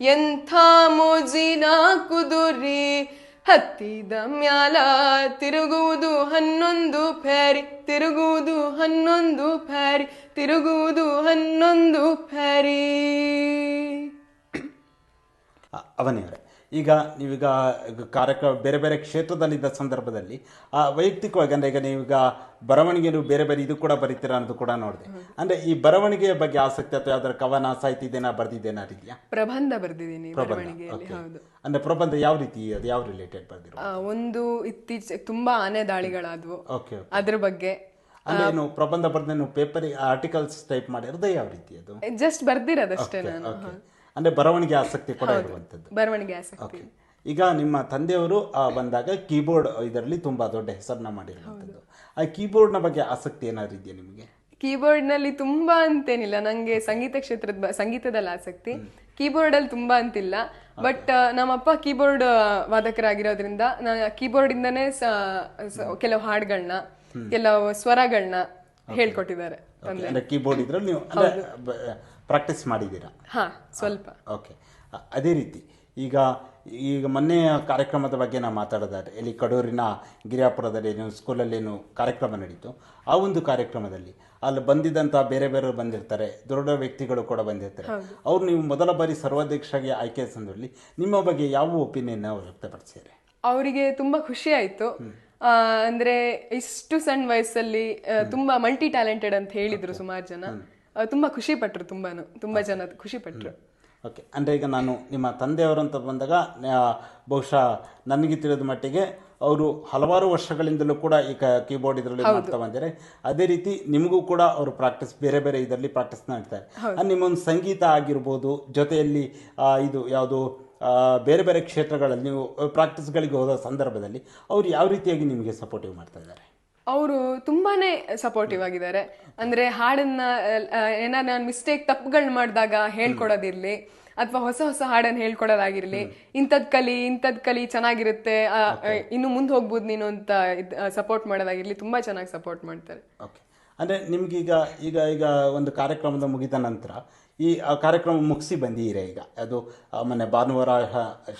B: ಎಂಥ ಮೋಜಿನ ಕುದುರೆ ಹತ್ತಿದ ಮ್ಯಾಲ ತಿರುಗುವುದು ಹನ್ನೊಂದು ಫ್ಯಾರಿ ತಿರುಗುವುದು ಹನ್ನೊಂದು ಫ್ಯಾರಿ ತಿರುಗುವುದು ಹನ್ನೊಂದು ಫ್ಯಾರಿ
A: ಅ- ಅವನಿಯವರೇ ಈಗ ನೀವೀಗ ಕಾರ್ಯಕ್ರಮ ಬೇರೆ ಬೇರೆ ಕ್ಷೇತ್ರದಲ್ಲಿದ್ದ ಸಂದರ್ಭದಲ್ಲಿ ಆ ವೈಯಕ್ತಿಕವಾಗಿ ಅಂದರೆ ಈಗ ನೀವೀಗ ಬರವಣಿಗೆ ನೀವು ಬೇರೆ ಬೇರೆ ಇದು ಕೂಡ ಬರೀತೀರಾ ಅನ್ನೋದು ಕೂಡ ನೋಡಿದೆ. ಅಂದರೆ ಈ ಬರವಣಿಗೆಯ ಬಗ್ಗೆ ಆಸಕ್ತಿ ಅಥವಾ ಯಾವ್ದಾರ ಕವನ ಸಾಹಿತ್ಯದೇನ ಬರೆದಿದ್ದೇನಾ ಇದೆಯಾ
B: ಪ್ರಬಂಧ ಬರೆದಿದ್ದೀನಿ ಹೌದು.
A: ಅಂದರೆ ಪ್ರಬಂಧ ಯಾವ ರೀತಿ ಅದು ಯಾವ ರಿಲೇಟೆಡ್ ಬರೆದಿರೋ
B: ಒಂದು ಇತ್ತೀಚೆಗೆ ತುಂಬಾ ಆನೆ ದಾಳಿಗಳಾದವು.
A: ಓಕೆ
B: ಅದ್ರ ಬಗ್ಗೆ.
A: ಅಂದ್ರೆ ಪ್ರಬಂಧ ಬರ್ದೇನು ಪೇಪರ್ ಆರ್ಟಿಕಲ್ಸ್ ಟೈಪ್ ಮಾಡಿರೋದೇ ಯಾವ ರೀತಿ ಅದು?
B: ಜಸ್ಟ್ ಬರ್ದಿರೋದಷ್ಟೇ ನಾನು
A: ಅಂದರೆ ಬರವಣಿಗೆ ಆಸಕ್ತಿ ಕೂಡ ಇರುವಂಥದ್ದು
B: ಬರವಣಿಗೆ ಆಸಕ್ತಿ.
A: ಈಗ ನಿಮ್ಮ ತಂದೆಯವರು ಬಂದಾಗ ಕೀಬೋರ್ಡ್ ಇದರಲ್ಲಿ ತುಂಬಾ ದೊಡ್ಡ ಹೆಸರನ್ನ ಮಾಡಿರುವಂಥದ್ದು ಆ ಕೀಬೋರ್ಡ್ನ ಬಗ್ಗೆ ಆಸಕ್ತಿ ಏನಾದ್ರು ಇದೆಯಾ ನಿಮಗೆ?
B: ಕೀಬೋರ್ಡ್ನಲ್ಲಿ ತುಂಬಾ ಅಂತೇನಿಲ್ಲ. ನಂಗೆ ಸಂಗೀತ ಕ್ಷೇತ್ರದ ಸಂಗೀತದಲ್ಲಿ ಆಸಕ್ತಿ. ಕೀಬೋರ್ಡ್ ಅಲ್ಲಿ ತುಂಬಾ ಅಂತಿಲ್ಲ. ಬಟ್ ನಮ್ಮಪ್ಪ ಕೀಬೋರ್ಡ್ ವಾದಕರಾಗಿರೋದ್ರಿಂದ ನಾನು ಕೀಬೋರ್ಡ್ ಇಂದನೇ ಸ- ಸ- ಕೆಲವು ಹಾಡುಗಳನ್ನ ಕೆಲವು ಸ್ವರಗಳನ್ನ ಹೇಳ್ಕೊಟ್ಟಿದ್ದಾರೆ
A: ಕೀಬೋರ್ಡ್ ಇದ್ರಲ್ಲಿ ನೀವು ಪ್ರಾಕ್ಟೀಸ್ ಮಾಡಿದ್ದೀರಾ?
B: ಹಾ ಸ್ವಲ್ಪ.
A: ಓಕೆ ಅದೇ ರೀತಿ ಈಗ ಈಗ ಮೊನ್ನೆ ಕಾರ್ಯಕ್ರಮದ ಬಗ್ಗೆ ನಾವು ಮಾತಾಡಿದ್ದಾರೆ ಇಲ್ಲಿ ಕಡೂರಿನ ಗಿರಿಯಾಪುರದಲ್ಲಿ ಏನು ಸ್ಕೂಲಲ್ಲಿ ಏನು ಕಾರ್ಯಕ್ರಮ ನಡೀತು ಆ ಒಂದು ಕಾರ್ಯಕ್ರಮದಲ್ಲಿ ಅಲ್ಲಿ ಬಂದಿದ್ದಂಥ ಬೇರೆ ಬೇರೆ ಬಂದಿರ್ತಾರೆ ದೃಢ ವ್ಯಕ್ತಿಗಳು ಕೂಡ ಬಂದಿರ್ತಾರೆ. ಅವ್ರು ನೀವು ಮೊದಲ ಬಾರಿ ಸರ್ವಾಧ್ಯಕ್ಷರಾಗಿ ಆಯ್ಕೆ ಸಂದರ್ಭದಲ್ಲಿ ನಿಮ್ಮ ಬಗ್ಗೆ ಯಾವ ಒಪಿನಿಯನ್ ಅವ್ರು ವ್ಯಕ್ತಪಡಿಸಿದ್ದಾರೆ
B: ಅವರಿಗೆ ತುಂಬಾ ಖುಷಿ ಆಯ್ತು. ಆ, ಅಂದ್ರೆ ಇಷ್ಟು ಸಣ್ಣ ವಯಸ್ಸಲ್ಲಿ ಆ, ತುಂಬಾ ಮಲ್ಟಿ ಟ್ಯಾಲೆಂಟೆಡ್ ಅಂತ ಹೇಳಿದ್ರು ಸುಮಾರು ಜನ. ತುಂಬಾ ಖುಷಿ ಪಟ್ಟರು ತುಂಬಾನು. ತುಂಬಾ ಜನ ಖುಷಿ ಪಟ್ಟರು
A: ಓಕೆ ಅಂದರೆ ಈಗ ನಾನು ನಿಮ್ಮ ತಂದೆಯವರು ಅಂತ ಬಂದಾಗ ಬಹುಶಃ ನನಗೆ ತಿಳಿದ ಮಟ್ಟಿಗೆ ಅವರು ಹಲವಾರು ವರ್ಷಗಳಿಂದಲೂ ಕೂಡ ಈ ಕೀಬೋರ್ಡ್ ಇದರಲ್ಲಿ ಮಾಡ್ತಾ ಬಂದಿದ್ದಾರೆ. ಅದೇ ರೀತಿ ನಿಮಗೂ ಕೂಡ ಅವರು ಪ್ರಾಕ್ಟೀಸ್ ಬೇರೆ ಬೇರೆ ಇದರಲ್ಲಿ ಪ್ರಾಕ್ಟೀಸ್ ಮಾಡ್ತಾರೆ. ನಿಮ್ಮೊಂದು ಸಂಗೀತ ಆಗಿರ್ಬೋದು ಜೊತೆಯಲ್ಲಿ ಇದು ಯಾವುದು ಬೇರೆ ಬೇರೆ ಕ್ಷೇತ್ರಗಳಲ್ಲಿ ನೀವು ಪ್ರಾಕ್ಟೀಸ್ಗಳಿಗೆ ಹೋದ ಸಂದರ್ಭದಲ್ಲಿ ಅವರು ಯಾವ ರೀತಿಯಾಗಿ ನಿಮಗೆ ಸಪೋರ್ಟಿವ್ ಮಾಡ್ತಾ ಇದ್ದಾರೆ?
B: ಅವರು ತುಂಬಾನೇ ಸಪೋರ್ಟಿವ್ ಆಗಿದ್ದಾರೆ. ಅಂದ್ರೆ ಹಾಡನ್ನ ಏನಾರ ನಾನು ಮಿಸ್ಟೇಕ್ ತಪ್ಪುಗಳನ್ನ ಮಾಡಿದಾಗ ಹೇಳ್ಕೊಡೋದಿರ್ಲಿ ಅಥವಾ ಹೊಸ ಹೊಸ ಹಾಡನ್ನ ಹೇಳ್ಕೊಡೋದಾಗಿರ್ಲಿ ಇಂಥದ್ ಕಲಿ ಇಂಥದ್ ಕಲಿ ಚೆನ್ನಾಗಿರುತ್ತೆ ಇನ್ನು ಮುಂದೆ ಹೋಗ್ಬೋದು ನೀನು ಅಂತ ಸಪೋರ್ಟ್ ಮಾಡೋದಾಗಿರ್ಲಿ ತುಂಬಾ ಚೆನ್ನಾಗಿ ಸಪೋರ್ಟ್ ಮಾಡ್ತಾರೆ.
A: ಅಂದ್ರೆ ನಿಮ್ಗೀಗ ಈಗ ಈಗ ಒಂದು ಕಾರ್ಯಕ್ರಮದ ಮುಗಿದ ನಂತರ ಈ ಕಾರ್ಯಕ್ರಮ ಮುಗಿಸಿ ಬಂದಿದ್ದೀರಾ ಈಗ? ಅದು ಮೊನ್ನೆ ಭಾನುವಾರ